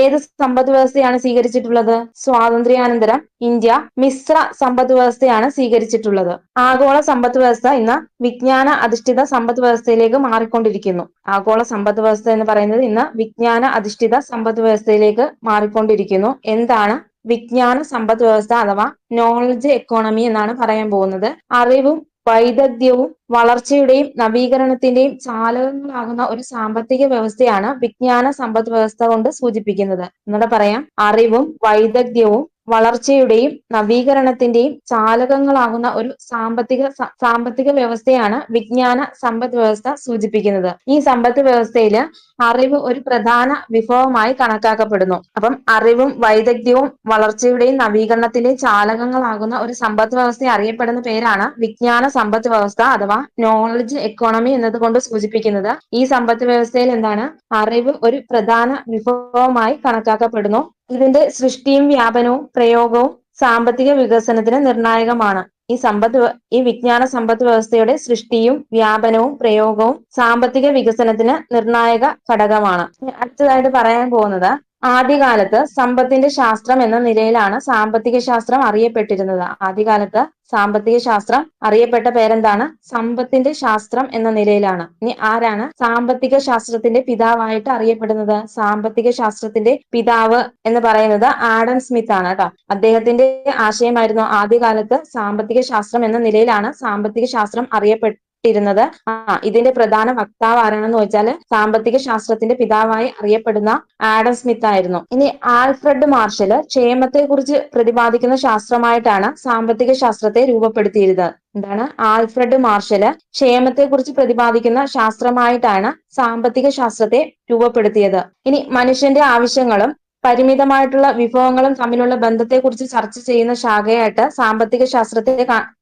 Speaker 1: ഏത് സമ്പദ് വ്യവസ്ഥയാണ് സ്വീകരിച്ചിട്ടുള്ളത്? സ്വാതന്ത്ര്യാനന്തരം ഇന്ത്യ മിശ്ര സമ്പദ് വ്യവസ്ഥയാണ് സ്വീകരിച്ചിട്ടുള്ളത്. ആഗോള സമ്പദ് വ്യവസ്ഥ ഇന്ന് വിജ്ഞാന അധിഷ്ഠിത സമ്പദ് വ്യവസ്ഥയിലേക്ക് മാറിക്കൊണ്ടിരിക്കുന്നു. ആഗോള സമ്പദ് വ്യവസ്ഥ എന്ന് പറയുന്നത് ഇന്ന് വിജ്ഞാന അധിഷ്ഠിത സമ്പദ് വ്യവസ്ഥയിലേക്ക് മാറിക്കൊണ്ടിരിക്കുന്നു. എന്താണ്? വിജ്ഞാന സമ്പദ് വ്യവസ്ഥ അഥവാ നോളജ് എക്കോണമി എന്നാണ് പറയാൻ പോകുന്നത്. അറിവും വൈദഗ്ധ്യവും വളർച്ചയുടെയും നവീകരണത്തിന്റെയും ചാലകങ്ങളാകുന്ന ഒരു സാമ്പത്തിക വ്യവസ്ഥയാണ് വിജ്ഞാന സമ്പദ് വ്യവസ്ഥ കൊണ്ട് സൂചിപ്പിക്കുന്നത്. എന്നൂടെ പറയാം? അറിവും വൈദഗ്ധ്യവും വളർച്ചയുടെയും നവീകരണത്തിന്റെയും ചാലകങ്ങളാകുന്ന ഒരു സാമ്പത്തിക സാമ്പത്തിക വ്യവസ്ഥയാണ് വിജ്ഞാന സമ്പദ് വ്യവസ്ഥ സൂചിപ്പിക്കുന്നത്. ഈ സമ്പദ് വ്യവസ്ഥയിൽ അറിവ് ഒരു പ്രധാന വിഭവമായി കണക്കാക്കപ്പെടുന്നു. അപ്പം അറിവും വൈദഗ്ധ്യവും വളർച്ചയുടെയും നവീകരണത്തിന്റെയും ചാലകങ്ങളാകുന്ന ഒരു സമ്പദ് വ്യവസ്ഥ അറിയപ്പെടുന്ന പേരാണ് വിജ്ഞാന സമ്പദ് വ്യവസ്ഥ അഥവാ നോളജ് എക്കോണമി എന്നതുകൊണ്ട് സൂചിപ്പിക്കുന്നത്. ഈ സമ്പദ് വ്യവസ്ഥയിൽ എന്താണ്? അറിവ് ഒരു പ്രധാന വിഭവമായി കണക്കാക്കപ്പെടുന്നു. ഇതിന്റെ സൃഷ്ടിയും വ്യാപനവും പ്രയോഗവും സാമ്പത്തിക വികസനത്തിന് നിർണായകമാണ്. ഈ സമ്പദ് ഈ വിജ്ഞാന സമ്പദ് വ്യവസ്ഥയുടെ സൃഷ്ടിയും വ്യാപനവും പ്രയോഗവും സാമ്പത്തിക വികസനത്തിന് നിർണായക ഘടകമാണ്. അടുത്തതായിട്ട് പറയാൻ പോകുന്നത് ആദ്യകാലത്ത് സമ്പത്തിന്റെ ശാസ്ത്രം എന്ന നിലയിലാണ് സാമ്പത്തിക ശാസ്ത്രം അറിയപ്പെട്ടിരുന്നത്. ആദ്യകാലത്ത് സാമ്പത്തിക ശാസ്ത്രം. അറിയപ്പെട്ട പേരെന്താണ്? സമ്പത്തിന്റെ ശാസ്ത്രം എന്ന നിലയിലാണ്. ഇനി ആരാണ് സാമ്പത്തിക ശാസ്ത്രത്തിന്റെ പിതാവായിട്ട് അറിയപ്പെടുന്നത്? സാമ്പത്തിക ശാസ്ത്രത്തിന്റെ പിതാവ് എന്ന് പറയുന്നത് ആഡം സ്മിത്ത് ആണ് കേട്ടോ. അദ്ദേഹത്തിന്റെ ആശയമായിരുന്നു ആദ്യകാലത്ത് സാമ്പത്തിക ശാസ്ത്രം എന്ന നിലയിലാണ് സാമ്പത്തിക ശാസ്ത്രം അറിയപ്പെട്ട ിരുന്നത് ആ ഇതിന്റെ പ്രധാന വക്താവ് ആരാണെന്ന് വെച്ചാൽ സാമ്പത്തിക ശാസ്ത്രത്തിന്റെ പിതാവായി അറിയപ്പെടുന്ന ആഡം സ്മിത്ത് ആയിരുന്നു. ഇനി ആൽഫ്രഡ് മാർഷൽ ക്ഷേമത്തെ കുറിച്ച് പ്രതിപാദിക്കുന്ന ശാസ്ത്രമായിട്ടാണ് സാമ്പത്തിക ശാസ്ത്രത്തെ രൂപപ്പെടുത്തിയിരുന്നത്. എന്താണ്? ആൽഫ്രഡ് മാർഷൽ ക്ഷേമത്തെ കുറിച്ച് പ്രതിപാദിക്കുന്ന ശാസ്ത്രമായിട്ടാണ് സാമ്പത്തിക ശാസ്ത്രത്തെ രൂപപ്പെടുത്തിയത്. ഇനി മനുഷ്യന്റെ ആവശ്യങ്ങളും പരിമിതമായിട്ടുള്ള വിഭവങ്ങളും തമ്മിലുള്ള ബന്ധത്തെക്കുറിച്ച് ചർച്ച ചെയ്യുന്ന ശാഖയായിട്ട് സാമ്പത്തിക ശാസ്ത്രത്തെ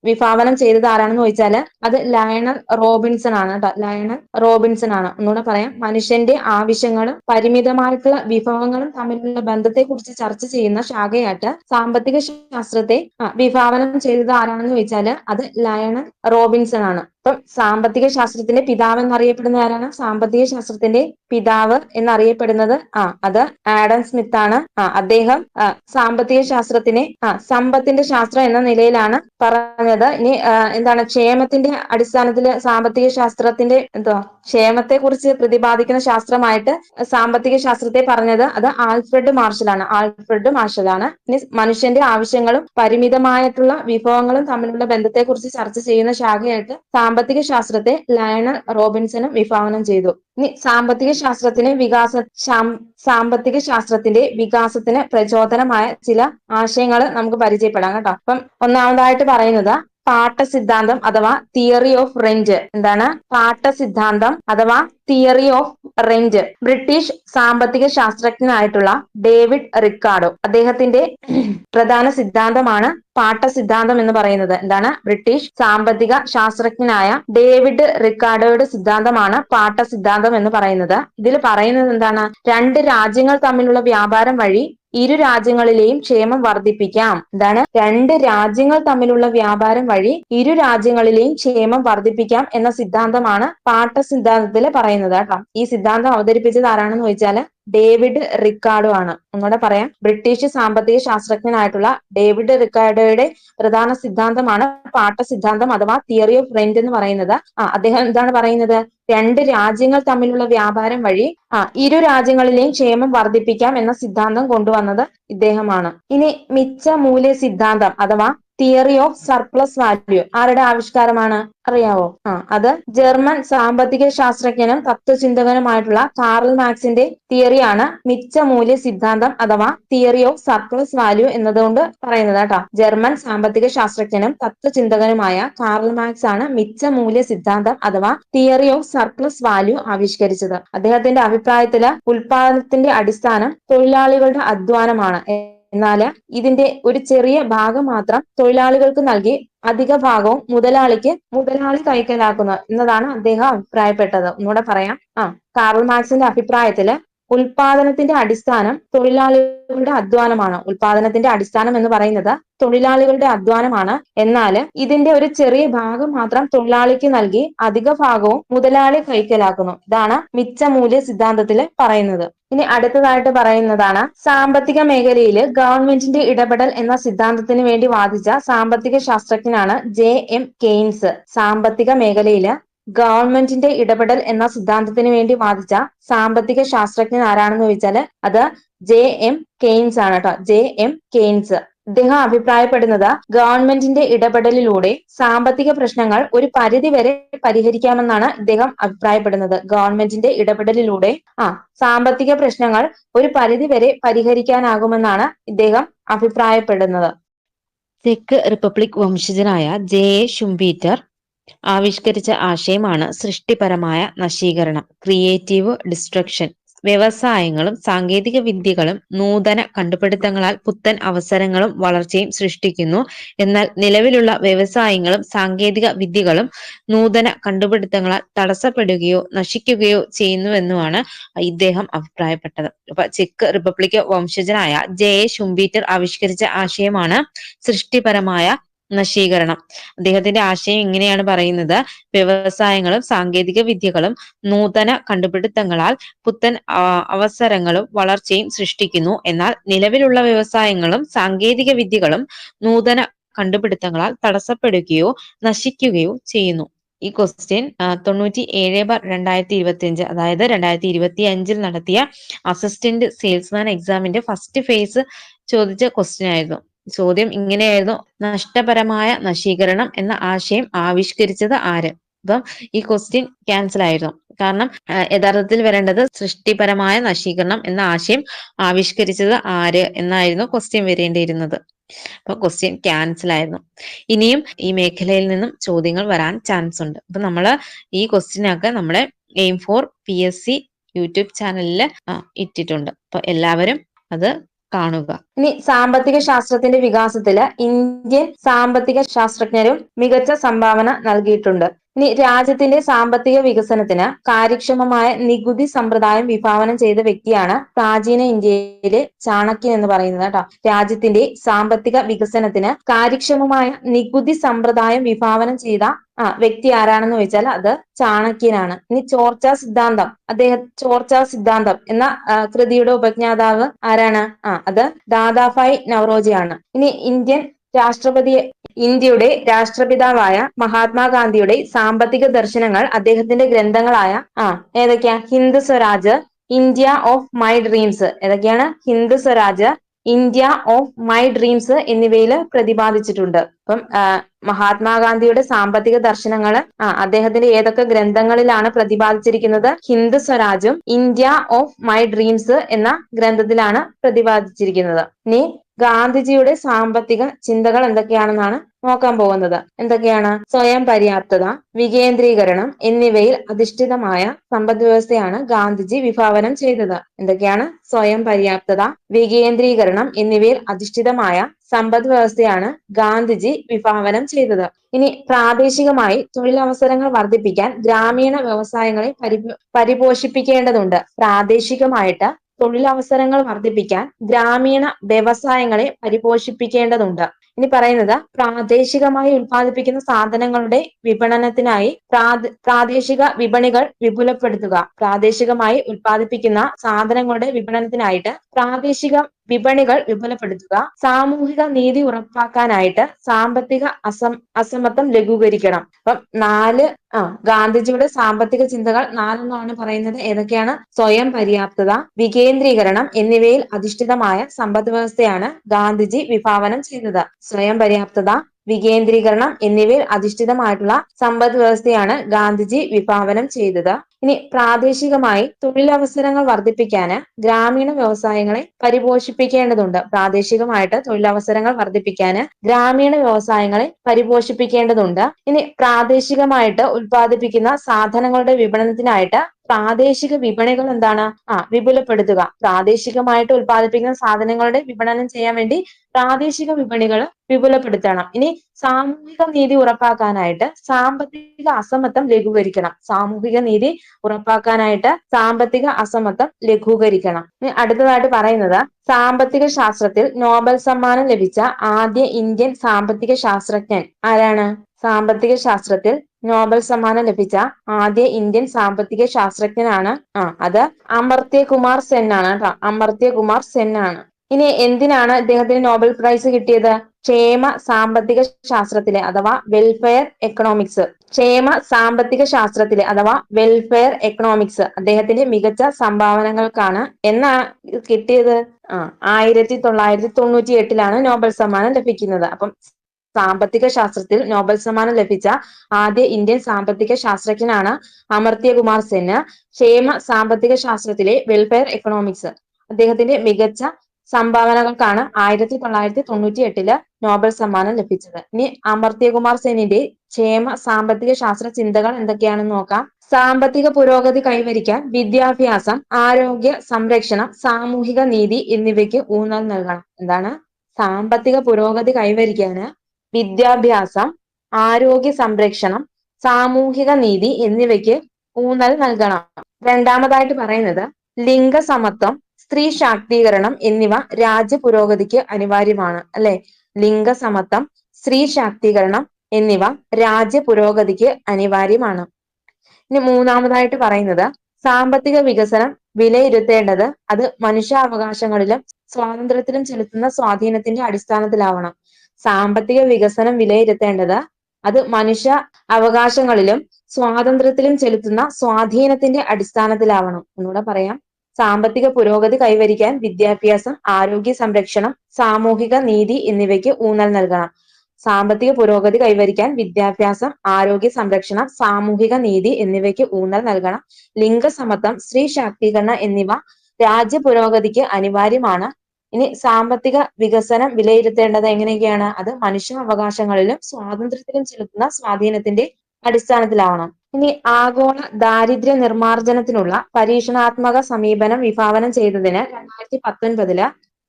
Speaker 1: വിഭാവനം ചെയ്തത് ആരാണെന്ന് ചോദിച്ചാൽ അത് ലയണൽ റോബിൻസൺ ആണ് കേട്ടോ ലയണൽ റോബിൻസൺ ആണ്. ഒന്നുകൂടെ പറയാം. മനുഷ്യന്റെ ആവശ്യങ്ങളും പരിമിതമായിട്ടുള്ള വിഭവങ്ങളും തമ്മിലുള്ള ബന്ധത്തെക്കുറിച്ച് ചർച്ച ചെയ്യുന്ന ശാഖയായിട്ട് സാമ്പത്തിക ശാസ്ത്രത്തെ വിഭാവനം ചെയ്തത് ആരാണെന്ന് ചോദിച്ചാൽ അത് ലയണൽ റോബിൻസൺ ആണ്. അപ്പം സാമ്പത്തിക ശാസ്ത്രത്തിന്റെ പിതാവ് എന്നറിയപ്പെടുന്ന ആരാണ്? സാമ്പത്തിക ശാസ്ത്രത്തിന്റെ പിതാവ് എന്നറിയപ്പെടുന്നത് ആ അത് ആഡം സ്മിത്ത് ആണ്. ആ അദ്ദേഹം സാമ്പത്തിക ശാസ്ത്രത്തിനെ ആ സമ്പത്തിന്റെ ശാസ്ത്രം എന്ന നിലയിലാണ് പറഞ്ഞത്. ഇനി എന്താണ് ക്ഷേമത്തിന്റെ അടിസ്ഥാനത്തിൽ സാമ്പത്തിക ശാസ്ത്രത്തിന്റെ എന്തോ ക്ഷേമത്തെ കുറിച്ച് പ്രതിപാദിക്കുന്ന ശാസ്ത്രമായിട്ട് സാമ്പത്തിക ശാസ്ത്രത്തെ പറഞ്ഞത് അത് ആൽഫ്രഡ് മാർഷലാണ് ആൽഫ്രഡ് മാർഷലാണ് ഇനി മനുഷ്യന്റെ ആവശ്യങ്ങളും പരിമിതമായിട്ടുള്ള വിഭവങ്ങളും തമ്മിലുള്ള ബന്ധത്തെക്കുറിച്ച് ചർച്ച ചെയ്യുന്ന ശാഖയായിട്ട് സാമ്പത്തിക ശാസ്ത്രത്തെ ലയണൽ റോബിൻസണും വിഭാവനം ചെയ്തു. ഇനി സാമ്പത്തിക ശാസ്ത്രത്തിന് വികാസ സാമ്പത്തിക ശാസ്ത്രത്തിന്റെ വികാസത്തിന് പ്രചോദനമായ ചില ആശയങ്ങൾ നമുക്ക് പരിചയപ്പെടാം കേട്ടോ. അപ്പം ഒന്നാമതായിട്ട് പറയുന്നത് പാട്ട സിദ്ധാന്തം അഥവാ തിയറി ഓഫ് റെന്റ് എന്താണ്? പാട്ട സിദ്ധാന്തം അഥവാ തിയറി ഓഫ് റെന്റ് ബ്രിട്ടീഷ് സാമ്പത്തിക ശാസ്ത്രജ്ഞനായിട്ടുള്ള ഡേവിഡ് റിക്കാർഡോ. അദ്ദേഹത്തിന്റെ പ്രധാന സിദ്ധാന്തമാണ് പാട്ട സിദ്ധാന്തം എന്ന് പറയുന്നത്. എന്താണ്? ബ്രിട്ടീഷ് സാമ്പത്തിക ശാസ്ത്രജ്ഞനായ ഡേവിഡ് റിക്കാർഡോയുടെ സിദ്ധാന്തമാണ് പാട്ട സിദ്ധാന്തം എന്ന് പറയുന്നത്. ഇതിൽ പറയുന്നത് എന്താണ്? രണ്ട് രാജ്യങ്ങൾ തമ്മിലുള്ള വ്യാപാരം വഴി ഇരു രാജ്യങ്ങളിലെയും ക്ഷേമം വർദ്ധിപ്പിക്കാം. എന്താണ്? രണ്ട് രാജ്യങ്ങൾ തമ്മിലുള്ള വ്യാപാരം വഴി ഇരു രാജ്യങ്ങളിലെയും ക്ഷേമം വർദ്ധിപ്പിക്കാം എന്ന സിദ്ധാന്തമാണ് പാട്ട സിദ്ധാന്തത്തിൽ പറയുന്നത്. കേട്ടോ. ഈ സിദ്ധാന്തം അവതരിപ്പിച്ചത് ആരാണെന്ന് ചോദിച്ചാൽ ഡേവിഡ് റിക്കാർഡോ ആണ്. ഒന്നുകൂടെ പറയാം. ബ്രിട്ടീഷ് സാമ്പത്തിക ശാസ്ത്രജ്ഞനായിട്ടുള്ള ഡേവിഡ് റിക്കാർഡോയുടെ പ്രധാന സിദ്ധാന്തമാണ് പാട്ട സിദ്ധാന്തം അഥവാ തിയറി ഓഫ് റെന്റ് എന്ന് പറയുന്നത്. ആ അദ്ദേഹം എന്താണ് പറയുന്നത്? രണ്ട് രാജ്യങ്ങൾ തമ്മിലുള്ള വ്യാപാരം വഴി ആ ഇരു രാജ്യങ്ങളിലെയും ക്ഷേമം വർദ്ധിപ്പിക്കാം എന്ന സിദ്ധാന്തം കൊണ്ടുവന്നത് ഇദ്ദേഹമാണ്. ഇനി മിച്ച മൂല്യ സിദ്ധാന്തം അഥവാ തിയറി ഓഫ് സർപ്ലസ് വാല്യൂ ആരുടെ ആവിഷ്കാരമാണ്? അറിയാവോ? ആ അത് ജർമ്മൻ സാമ്പത്തിക ശാസ്ത്രജ്ഞനും തത്വചിന്തകനുമായിട്ടുള്ള കാർൽ മാക്സിന്റെ തിയറിയാണ് മിച്ച മൂല്യ സിദ്ധാന്തം അഥവാ തിയറി ഓഫ് സർപ്ലസ് വാല്യൂ എന്നതുകൊണ്ട് പറയുന്നത് കേട്ടോ. ജർമ്മൻ സാമ്പത്തിക ശാസ്ത്രജ്ഞനും തത്വചിന്തകനുമായ കാർൽ മാക്സ് ആണ് മിച്ച മൂല്യ സിദ്ധാന്തം അഥവാ തിയറി ഓഫ് സർപ്ലസ് വാല്യൂ ആവിഷ്കരിച്ചത്. അദ്ദേഹത്തിന്റെ അഭിപ്രായത്തിൽ ഉൽപാദനത്തിന്റെ അടിസ്ഥാനം തൊഴിലാളികളുടെ അധ്വാനമാണ്. എന്നാൽ ഇതിന്റെ ഒരു ചെറിയ ഭാഗം മാത്രം തൊഴിലാളികൾക്ക് നൽകി അധിക ഭാഗവും മുതലാളിക്ക് മുതലാളി കൈക്കലാക്കുന്നു എന്നതാണ് അദ്ദേഹം അഭിപ്രായപ്പെട്ടത്. ഒന്നുകൂടെ പറയാം. ആ കാർൾ മാർക്സിന്റെ അഭിപ്രായത്തിൽ ഉൽപാദനത്തിന്റെ അടിസ്ഥാനം തൊഴിലാളികളുടെ അധ്വാനമാണ്. ഉൽപാദനത്തിന്റെ അടിസ്ഥാനം എന്ന് പറയുന്നത് തൊഴിലാളികളുടെ അധ്വാനമാണ്. എന്നാൽ ഇതിന്റെ ഒരു ചെറിയ ഭാഗം മാത്രം തൊഴിലാളിക്ക് നൽകി അധിക ഭാഗവും മുതലാളി കൈക്കലാക്കുന്നു. ഇതാണ് മിച്ച മൂല്യ സിദ്ധാന്തത്തിൽ പറയുന്നത്. ഇനി അടുത്തതായിട്ട് പറയുന്നതാണ് സാമ്പത്തിക മേഖലയിൽ ഗവൺമെന്റിന്റെ ഇടപെടൽ എന്ന സിദ്ധാന്തത്തിന് വേണ്ടി വാദിച്ച സാമ്പത്തിക ശാസ്ത്രജ്ഞനാണ് ജെ എം കെയ്ൻസ്. സാമ്പത്തിക മേഖലയിൽ ഗവൺമെന്റിന്റെ ഇടപെടൽ എന്ന സിദ്ധാന്തത്തിന് വേണ്ടി വാദിച്ച സാമ്പത്തിക ശാസ്ത്രജ്ഞൻ ആരാണെന്ന് ചോദിച്ചാൽ അത് ജെ എം കെയ്ൻസ് ആണ് കേട്ടോ. J M Keynes. ഇദ്ദേഹം അഭിപ്രായപ്പെടുന്നത് ഗവൺമെന്റിന്റെ ഇടപെടലിലൂടെ സാമ്പത്തിക പ്രശ്നങ്ങൾ ഒരു പരിധി വരെ പരിഹരിക്കാമെന്നാണ് ഇദ്ദേഹം അഭിപ്രായപ്പെടുന്നത്. ഗവൺമെന്റിന്റെ ഇടപെടലിലൂടെ ആ സാമ്പത്തിക പ്രശ്നങ്ങൾ ഒരു പരിധി വരെ പരിഹരിക്കാനാകുമെന്നാണ് ഇദ്ദേഹം അഭിപ്രായപ്പെടുന്നത്.
Speaker 2: ചെക്ക് റിപ്പബ്ലിക് വംശജനായ ജെ എ ഷുംപീറ്റർ ആവിഷ്കരിച്ച ആശയമാണ് സൃഷ്ടിപരമായ നശീകരണം ക്രിയേറ്റീവ് ഡിസ്ട്രക്ഷൻ വ്യവസായങ്ങളും സാങ്കേതിക വിദ്യകളും നൂതന കണ്ടുപിടുത്തങ്ങളാൽ പുത്തൻ അവസരങ്ങളും വളർച്ചയും സൃഷ്ടിക്കുന്നു. എന്നാൽ നിലവിലുള്ള വ്യവസായങ്ങളും സാങ്കേതിക വിദ്യകളും നൂതന കണ്ടുപിടുത്തങ്ങളാൽ തടസ്സപ്പെടുകയോ നശിക്കുകയോ ചെയ്യുന്നുവെന്നുമാണ് ഇദ്ദേഹം അഭിപ്രായപ്പെട്ടത്. അപ്പൊ ചെക്ക് റിപ്പബ്ലിക് വംശജനായ ജെ എ ഷുംബീറ്റർ ആവിഷ്കരിച്ച ആശയമാണ് സൃഷ്ടിപരമായ നശീകരണം. അദ്ദേഹത്തിന്റെ ആശയം ഇങ്ങനെയാണ് പറയുന്നത്. വ്യവസായങ്ങളും സാങ്കേതിക വിദ്യകളും നൂതന കണ്ടുപിടുത്തങ്ങളാൽ പുത്തൻ അവസരങ്ങളും വളർച്ചയും സൃഷ്ടിക്കുന്നു. എന്നാൽ നിലവിലുള്ള വ്യവസായങ്ങളും സാങ്കേതിക വിദ്യകളും നൂതന കണ്ടുപിടുത്തങ്ങളാൽ തടസ്സപ്പെടുകയോ നശിക്കുകയോ ചെയ്യുന്നു. ഈ ക്വസ്റ്റ്യൻ തൊണ്ണൂറ്റി ഏഴ് ബാർ രണ്ടായിരത്തി ഇരുപത്തി അഞ്ച് അതായത് രണ്ടായിരത്തി ഇരുപത്തി അഞ്ചിൽ നടത്തിയ അസിസ്റ്റന്റ് സെയിൽസ്മാൻ എക്സാമിന്റെ ഫസ്റ്റ് ഫേസ് ചോദിച്ച ക്വസ്റ്റ്യൻ ആയിരുന്നു. ചോദ്യം ഇങ്ങനെയായിരുന്നു. നഷ്ടപരമായ നശീകരണം എന്ന ആശയം ആവിഷ്കരിച്ചത് ആര്? അപ്പം ഈ ക്വസ്റ്റ്യൻ ക്യാൻസൽ ആയിരുന്നു. കാരണം യഥാർത്ഥത്തിൽ വരേണ്ടത് സൃഷ്ടിപരമായ നശീകരണം എന്ന ആശയം ആവിഷ്കരിച്ചത് ആര് എന്നായിരുന്നു ക്വസ്റ്റ്യൻ വരേണ്ടിയിരുന്നത്. അപ്പൊ ക്വസ്റ്റ്യൻ ക്യാൻസൽ ആയിരുന്നു. ഇനിയും ഈ മേഖലയിൽ നിന്നും ചോദ്യങ്ങൾ വരാൻ ചാൻസ് ഉണ്ട്. അപ്പൊ നമ്മൾ ഈ ക്വസ്റ്റ്യനൊക്കെ നമ്മളെ aim for P S C YouTube ചാനലിൽ ഇട്ടിട്ടുണ്ട്. അപ്പൊ എല്ലാവരും അത് കാണുക.
Speaker 1: ഇനി സാമ്പത്തിക ശാസ്ത്രത്തിന്റെ വികാസത്തിൽ ഇന്ത്യൻ സാമ്പത്തിക ശാസ്ത്രജ്ഞരും മികച്ച സംഭാവന നൽകിയിട്ടുണ്ട്. ഇനി രാജ്യത്തിന്റെ സാമ്പത്തിക വികസനത്തിന് കാര്യക്ഷമമായ നികുതി സമ്പ്രദായം വിഭാവനം ചെയ്ത വ്യക്തിയാണ് പ്രാചീന ഇന്ത്യയിലെ ചാണക്യൻ എന്ന് പറയുന്നത് കേട്ടോ. രാജ്യത്തിന്റെ സാമ്പത്തിക വികസനത്തിന് കാര്യക്ഷമമായ നികുതി സമ്പ്രദായം വിഭാവനം ചെയ്ത ആ വ്യക്തി ആരാണെന്ന് ചോദിച്ചാൽ അത് ചാണക്യനാണ്. ഇനി ചോർച്ച സിദ്ധാന്തം. അദ്ദേഹം ചോർച്ച സിദ്ധാന്തം എന്ന കൃതിയുടെ ഉപജ്ഞാതാവ് ആരാണ്? ആ അത് ദാദാഫായ് നവറോജിയാണ്. ഇനി ഇന്ത്യൻ രാഷ്ട്രപതി ഇന്ത്യയുടെ രാഷ്ട്രപിതാവായ മഹാത്മാഗാന്ധിയുടെ സാമ്പത്തിക ദർശനങ്ങൾ അദ്ദേഹത്തിന്റെ ഗ്രന്ഥങ്ങളായ ആ ഏതൊക്കെയാ? Hind Swaraj India of my dreams. ഏതൊക്കെയാണ്? Hind Swaraj India of my dreams എന്നിവയിൽ പ്രതിപാദിച്ചിട്ടുണ്ട്. അപ്പം മഹാത്മാഗാന്ധിയുടെ സാമ്പത്തിക ദർശനങ്ങൾ ആ അദ്ദേഹത്തിന്റെ ഏതൊക്കെ ഗ്രന്ഥങ്ങളിലാണ് പ്രതിപാദിച്ചിരിക്കുന്നത്? ഹിന്ദു സ്വരാജും ഇന്ത്യ ഓഫ് മൈ ഡ്രീംസ് എന്ന ഗ്രന്ഥത്തിലാണ് പ്രതിപാദിച്ചിരിക്കുന്നത്. ഇനി ഗാന്ധിജിയുടെ സാമ്പത്തിക ചിന്തകൾ എന്തൊക്കെയാണെന്നാണ് നോക്കാൻ പോകുന്നത്. എന്തൊക്കെയാണ്? സ്വയം പര്യാപ്തത വികേന്ദ്രീകരണം എന്നിവയിൽ അധിഷ്ഠിതമായ സമ്പദ് വ്യവസ്ഥയാണ് ഗാന്ധിജി വിഭാവനം ചെയ്തത്. എന്തൊക്കെയാണ്? സ്വയം പര്യാപ്തത വികേന്ദ്രീകരണം എന്നിവയിൽ അധിഷ്ഠിതമായ സമ്പദ് വ്യവസ്ഥയാണ് ഗാന്ധിജി വിഭാവനം ചെയ്തത്. ഇനി പ്രാദേശികമായി തൊഴിലവസരങ്ങൾ വർദ്ധിപ്പിക്കാൻ ഗ്രാമീണ വ്യവസായങ്ങളെ പരിപോഷിപ്പിക്കേണ്ടതുണ്ട്. പ്രാദേശികമായിട്ട് തൊഴിലവസരങ്ങൾ വർദ്ധിപ്പിക്കാൻ ഗ്രാമീണ വ്യവസായങ്ങളെ പരിപോഷിപ്പിക്കേണ്ടതുണ്ട്. ഇനി പറയുന്നത് പ്രാദേശികമായി ഉൽപ്പാദിപ്പിക്കുന്ന സാധനങ്ങളുടെ വിപണനത്തിനായി പ്രാദേശിക വിപണികൾ വിപുലപ്പെടുത്തുക. പ്രാദേശികമായി ഉൽപ്പാദിപ്പിക്കുന്ന സാധനങ്ങളുടെ വിപണനത്തിനായിട്ട് പ്രാദേശിക വിപണികൾ വിപുലപ്പെടുത്തുക. സാമൂഹിക നീതി ഉറപ്പാക്കാനായിട്ട് സാമ്പത്തിക അസം അസമത്വം ലഘൂകരിക്കണം. അപ്പം നാല് ആ ഗാന്ധിജിയുടെ സാമ്പത്തിക ചിന്തകൾ നാലെന്നാണ് പറയുന്നത്. ഏതൊക്കെയാണ്? സ്വയം പര്യാപ്തത വികേന്ദ്രീകരണം എന്നിവയിൽ അധിഷ്ഠിതമായ സമ്പദ് വ്യവസ്ഥയാണ് ഗാന്ധിജി വിഭാവനം ചെയ്തത്. സ്വയം പര്യാപ്തത. വികേന്ദ്രീകരണം എന്നിവയിൽ അധിഷ്ഠിതമായിട്ടുള്ള സമ്പദ് വ്യവസ്ഥയാണ് ഗാന്ധിജി വിഭാവനം ചെയ്തത്. ഇനി പ്രാദേശികമായി തൊഴിലവസരങ്ങൾ വർദ്ധിപ്പിക്കാന് ഗ്രാമീണ വ്യവസായങ്ങളെ പരിപോഷിപ്പിക്കേണ്ടതുണ്ട്. പ്രാദേശികമായിട്ട് തൊഴിലവസരങ്ങൾ വർദ്ധിപ്പിക്കാന് ഗ്രാമീണ വ്യവസായങ്ങളെ പരിപോഷിപ്പിക്കേണ്ടതുണ്ട്. ഇനി പ്രാദേശികമായിട്ട് ഉൽപ്പാദിപ്പിക്കുന്ന സാധനങ്ങളുടെ വിപണനത്തിനായിട്ട് പ്രാദേശിക വിപണികൾ എന്താണ്? ആ വിപുലപ്പെടുത്തുക. പ്രാദേശികമായിട്ട് ഉൽപ്പാദിപ്പിക്കുന്ന സാധനങ്ങളുടെ വിപണനം ചെയ്യാൻ വേണ്ടി പ്രാദേശിക വിപണികൾ വിപുലപ്പെടുത്തണം. ഇനി സാമൂഹിക നീതി ഉറപ്പാക്കാനായിട്ട് സാമ്പത്തിക അസമത്വം ലഘൂകരിക്കണം. സാമൂഹിക നീതി ഉറപ്പാക്കാനായിട്ട് സാമ്പത്തിക അസമത്വം ലഘൂകരിക്കണം. അടുത്തതായിട്ട് പറയുന്നത് സാമ്പത്തിക ശാസ്ത്രത്തിൽ നോബൽ സമ്മാനം ലഭിച്ച ആദ്യ ഇന്ത്യൻ സാമ്പത്തിക ശാസ്ത്രജ്ഞൻ ആരാണ്? സാമ്പത്തിക ശാസ്ത്രത്തിൽ നോബൽ സമ്മാനം ലഭിച്ച ആദ്യ ഇന്ത്യൻ സാമ്പത്തിക ശാസ്ത്രജ്ഞനാണ്. ആ അത് അമർത്യ കുമാർ സെൻ ആണ് കേട്ടോ. അമർത്യ കുമാർ സെൻ ആണ് ഇനി എന്തിനാണ് ഇദ്ദേഹത്തിന് നോബൽ പ്രൈസ് കിട്ടിയത്? ക്ഷേമ സാമ്പത്തിക ശാസ്ത്രത്തിലെ അഥവാ വെൽഫെയർ എക്കണോമിക്സ് ക്ഷേമ സാമ്പത്തിക ശാസ്ത്രത്തിലെ അഥവാ വെൽഫെയർ എക്കണോമിക്സ് അദ്ദേഹത്തിന്റെ മികച്ച സംഭാവനകൾക്കാണ് എന്നാ കിട്ടിയത്? ആ ആയിരത്തി തൊള്ളായിരത്തി തൊണ്ണൂറ്റി എട്ടിലാണ് നോബൽ സമ്മാനം ലഭിക്കുന്നത്. അപ്പം സാമ്പത്തിക ശാസ്ത്രത്തിൽ നോബൽ സമ്മാനം ലഭിച്ച ആദ്യ ഇന്ത്യൻ സാമ്പത്തിക ശാസ്ത്രജ്ഞനാണ് അമർത്യ കുമാർ സെന്. ക്ഷേമ സാമ്പത്തിക ശാസ്ത്രത്തിലെ വെൽഫെയർ എക്കണോമിക്സ് അദ്ദേഹത്തിന്റെ മികച്ച സംഭാവനകൾക്കാണ് ആയിരത്തി തൊള്ളായിരത്തി തൊണ്ണൂറ്റി എട്ടിൽ നോബൽ സമ്മാനം ലഭിച്ചത്. ഇനി അമർത്യകുമാർ സെനിന്റെ ക്ഷേമ സാമ്പത്തിക ശാസ്ത്ര ചിന്തകൾ എന്തൊക്കെയാണെന്ന് നോക്കാം. സാമ്പത്തിക പുരോഗതി കൈവരിക്കാൻ വിദ്യാഭ്യാസം ആരോഗ്യ സംരക്ഷണം സാമൂഹിക നീതി എന്നിവയ്ക്ക് ഊന്നൽ നൽകണം. എന്താണ്? സാമ്പത്തിക പുരോഗതി കൈവരിക്കാന് വിദ്യാഭ്യാസം ആരോഗ്യ സംരക്ഷണം സാമൂഹിക നീതി എന്നിവയ്ക്ക് ഊന്നൽ നൽകണം. രണ്ടാമതായിട്ട് പറയുന്നത് ലിംഗസമത്വം സ്ത്രീ ശാക്തീകരണം എന്നിവ രാജ്യ പുരോഗതിക്ക് അനിവാര്യമാണ് അല്ലെ? ലിംഗസമത്വം സ്ത്രീ ശാക്തീകരണം എന്നിവ രാജ്യ പുരോഗതിക്ക് അനിവാര്യമാണ്. ഇനി മൂന്നാമതായിട്ട് പറയുന്നത് സാമ്പത്തിക വികസനം വിലയിരുത്തേണ്ടത് അത് മനുഷ്യാവകാശങ്ങളിലും സ്വാതന്ത്ര്യത്തിലും ചെലുത്തുന്ന സ്വാധീനത്തിന്റെ അടിസ്ഥാനത്തിലാവണം. സാമ്പത്തിക വികസനം വിലയിരുത്തേണ്ടത് അത് മനുഷ്യ അവകാശങ്ങളിലും സ്വാതന്ത്ര്യത്തിലും ചെലുത്തുന്ന സ്വാധീനത്തിന്റെ അടിസ്ഥാനത്തിലാവണം. ഒന്നുകൂടെ പറയാം. സാമ്പത്തിക പുരോഗതി കൈവരിക്കാൻ വിദ്യാഭ്യാസം ആരോഗ്യ സംരക്ഷണം സാമൂഹിക നീതി എന്നിവയ്ക്ക് ഊന്നൽ നൽകണം. സാമ്പത്തിക പുരോഗതി കൈവരിക്കാൻ വിദ്യാഭ്യാസം ആരോഗ്യ സംരക്ഷണം സാമൂഹിക നീതി എന്നിവയ്ക്ക് ഊന്നൽ നൽകണം. ലിംഗസമത്വം സ്ത്രീ ശാക്തീകരണം എന്നിവ രാജ്യ പുരോഗതിക്ക് അനിവാര്യമാണ്. ഇനി സാമ്പത്തിക വികസനം വിലയിരുത്തേണ്ടത് എങ്ങനെയൊക്കെയാണ്? അത് മനുഷ്യ അവകാശങ്ങളിലും സ്വാതന്ത്ര്യത്തിലും ചെലുത്തുന്ന സ്വാധീനത്തിന്റെ അടിസ്ഥാനത്തിലാവണം. ഇനി ആഗോള ദാരിദ്ര്യ നിർമ്മാർജനത്തിനുള്ള പരീക്ഷണാത്മക സമീപനം വിഭാവനം ചെയ്തതിന് രണ്ടായിരത്തി പത്തൊൻപതിൽ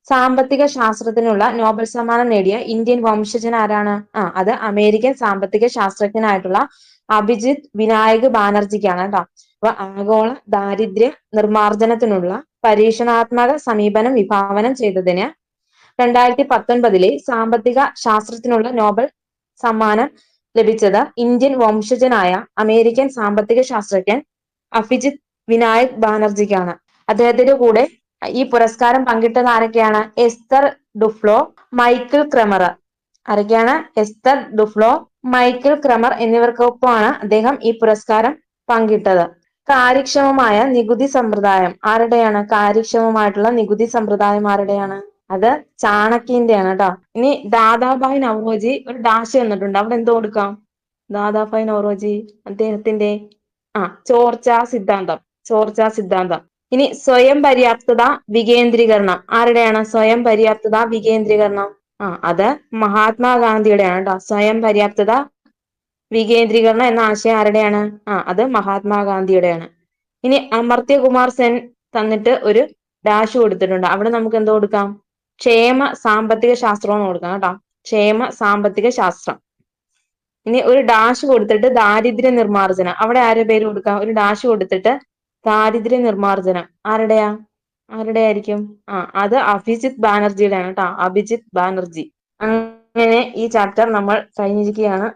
Speaker 1: സാമ്പത്തിക ശാസ്ത്രത്തിനുള്ള നോബൽ സമ്മാനം നേടിയ ഇന്ത്യൻ വംശജൻ ആരാണ്? ആ അത് അമേരിക്കൻ സാമ്പത്തിക ശാസ്ത്രജ്ഞനായിട്ടുള്ള അഭിജിത് വിനായക് ബാനർജിക്കാണ് കേട്ടോ. അപ്പൊ ആഗോള ദാരിദ്ര്യ നിർമ്മാർജനത്തിനുള്ള പരീക്ഷണാത്മക സമീപനം വിഭാവനം ചെയ്തതിന് രണ്ടായിരത്തി പത്തൊൻപതിലെ സാമ്പത്തിക ശാസ്ത്രത്തിനുള്ള നോബൽ സമ്മാനം ലഭിച്ചത് ഇന്ത്യൻ വംശജനായ അമേരിക്കൻ സാമ്പത്തിക ശാസ്ത്രജ്ഞൻ അഭിജിത് വിനായക് ബാനർജിക്കാണ്. അദ്ദേഹത്തിന്റെ കൂടെ ഈ പുരസ്കാരം പങ്കിട്ടത് ആരൊക്കെയാണ്? Esther Duflo Michael Kremer. ആരൊക്കെയാണ്? എസ്തർ ഡുഫ്ലോ മൈക്കിൾ ക്രമർ എന്നിവർക്കൊപ്പമാണ് അദ്ദേഹം ഈ പുരസ്കാരം പങ്കിട്ടത്. കാര്യക്ഷമമായ നികുതി സമ്പ്രദായം ആരുടെയാണ്? കാര്യക്ഷമമായിട്ടുള്ള നികുതി സമ്പ്രദായം ആരുടെയാണ്? അത് ചാണക്യന്റെയാണ് കേട്ടോ. ഇനി ദാദാഭായ് നവറോജി ഒരു ഡാഷ് തന്നിട്ടുണ്ട്. അവിടെ എന്തോ കൊടുക്കാം? ദാദാഭായ് നവറോജി അദ്ദേഹത്തിന്റെ ആ ചോർച്ചാ സിദ്ധാന്തം ചോർച്ചാ സിദ്ധാന്തം. ഇനി സ്വയം പര്യാപ്തത വികേന്ദ്രീകരണം. ആരുടെയാണ്? സ്വയം പര്യാപ്തത വികേന്ദ്രീകരണം. ആ അത് മഹാത്മാഗാന്ധിയുടെയാണ് കേട്ടോ. സ്വയം പര്യാപ്തത വികേന്ദ്രീകരണം എന്ന ആശയം ആരുടെയാണ്? ആ അത് മഹാത്മാഗാന്ധിയുടെയാണ്. ഇനി അമർത്യകുമാർ സെൻ തന്നിട്ട് ഒരു ഡാഷ് കൊടുത്തിട്ടുണ്ട്. അവിടെ നമുക്ക് എന്ത് കൊടുക്കാം? ക്ഷേമ സാമ്പത്തിക ശാസ്ത്രം എന്ന് കൊടുക്കണം കേട്ടോ. ക്ഷേമ സാമ്പത്തിക ശാസ്ത്രം. ഇനി ഒരു ഡാഷ് കൊടുത്തിട്ട് ദാരിദ്ര്യ നിർമ്മാർജനം. അവിടെ ആരുടെ പേര് കൊടുക്കാം ഒരു ഡാഷ് കൊടുത്തിട്ട് ദാരിദ്ര്യ നിർമ്മാർജനം. ആരുടെയാ? ആരുടെ ആയിരിക്കും ആ അത് അഭിജിത്ത് ബാനർജിയുടെ ആണ് കേട്ടോ. അഭിജിത്ത് ബാനർജി. അങ്ങനെ ഈ ചാപ്റ്റർ നമ്മൾ കഴിഞ്ഞിരിക്കുകയാണ്.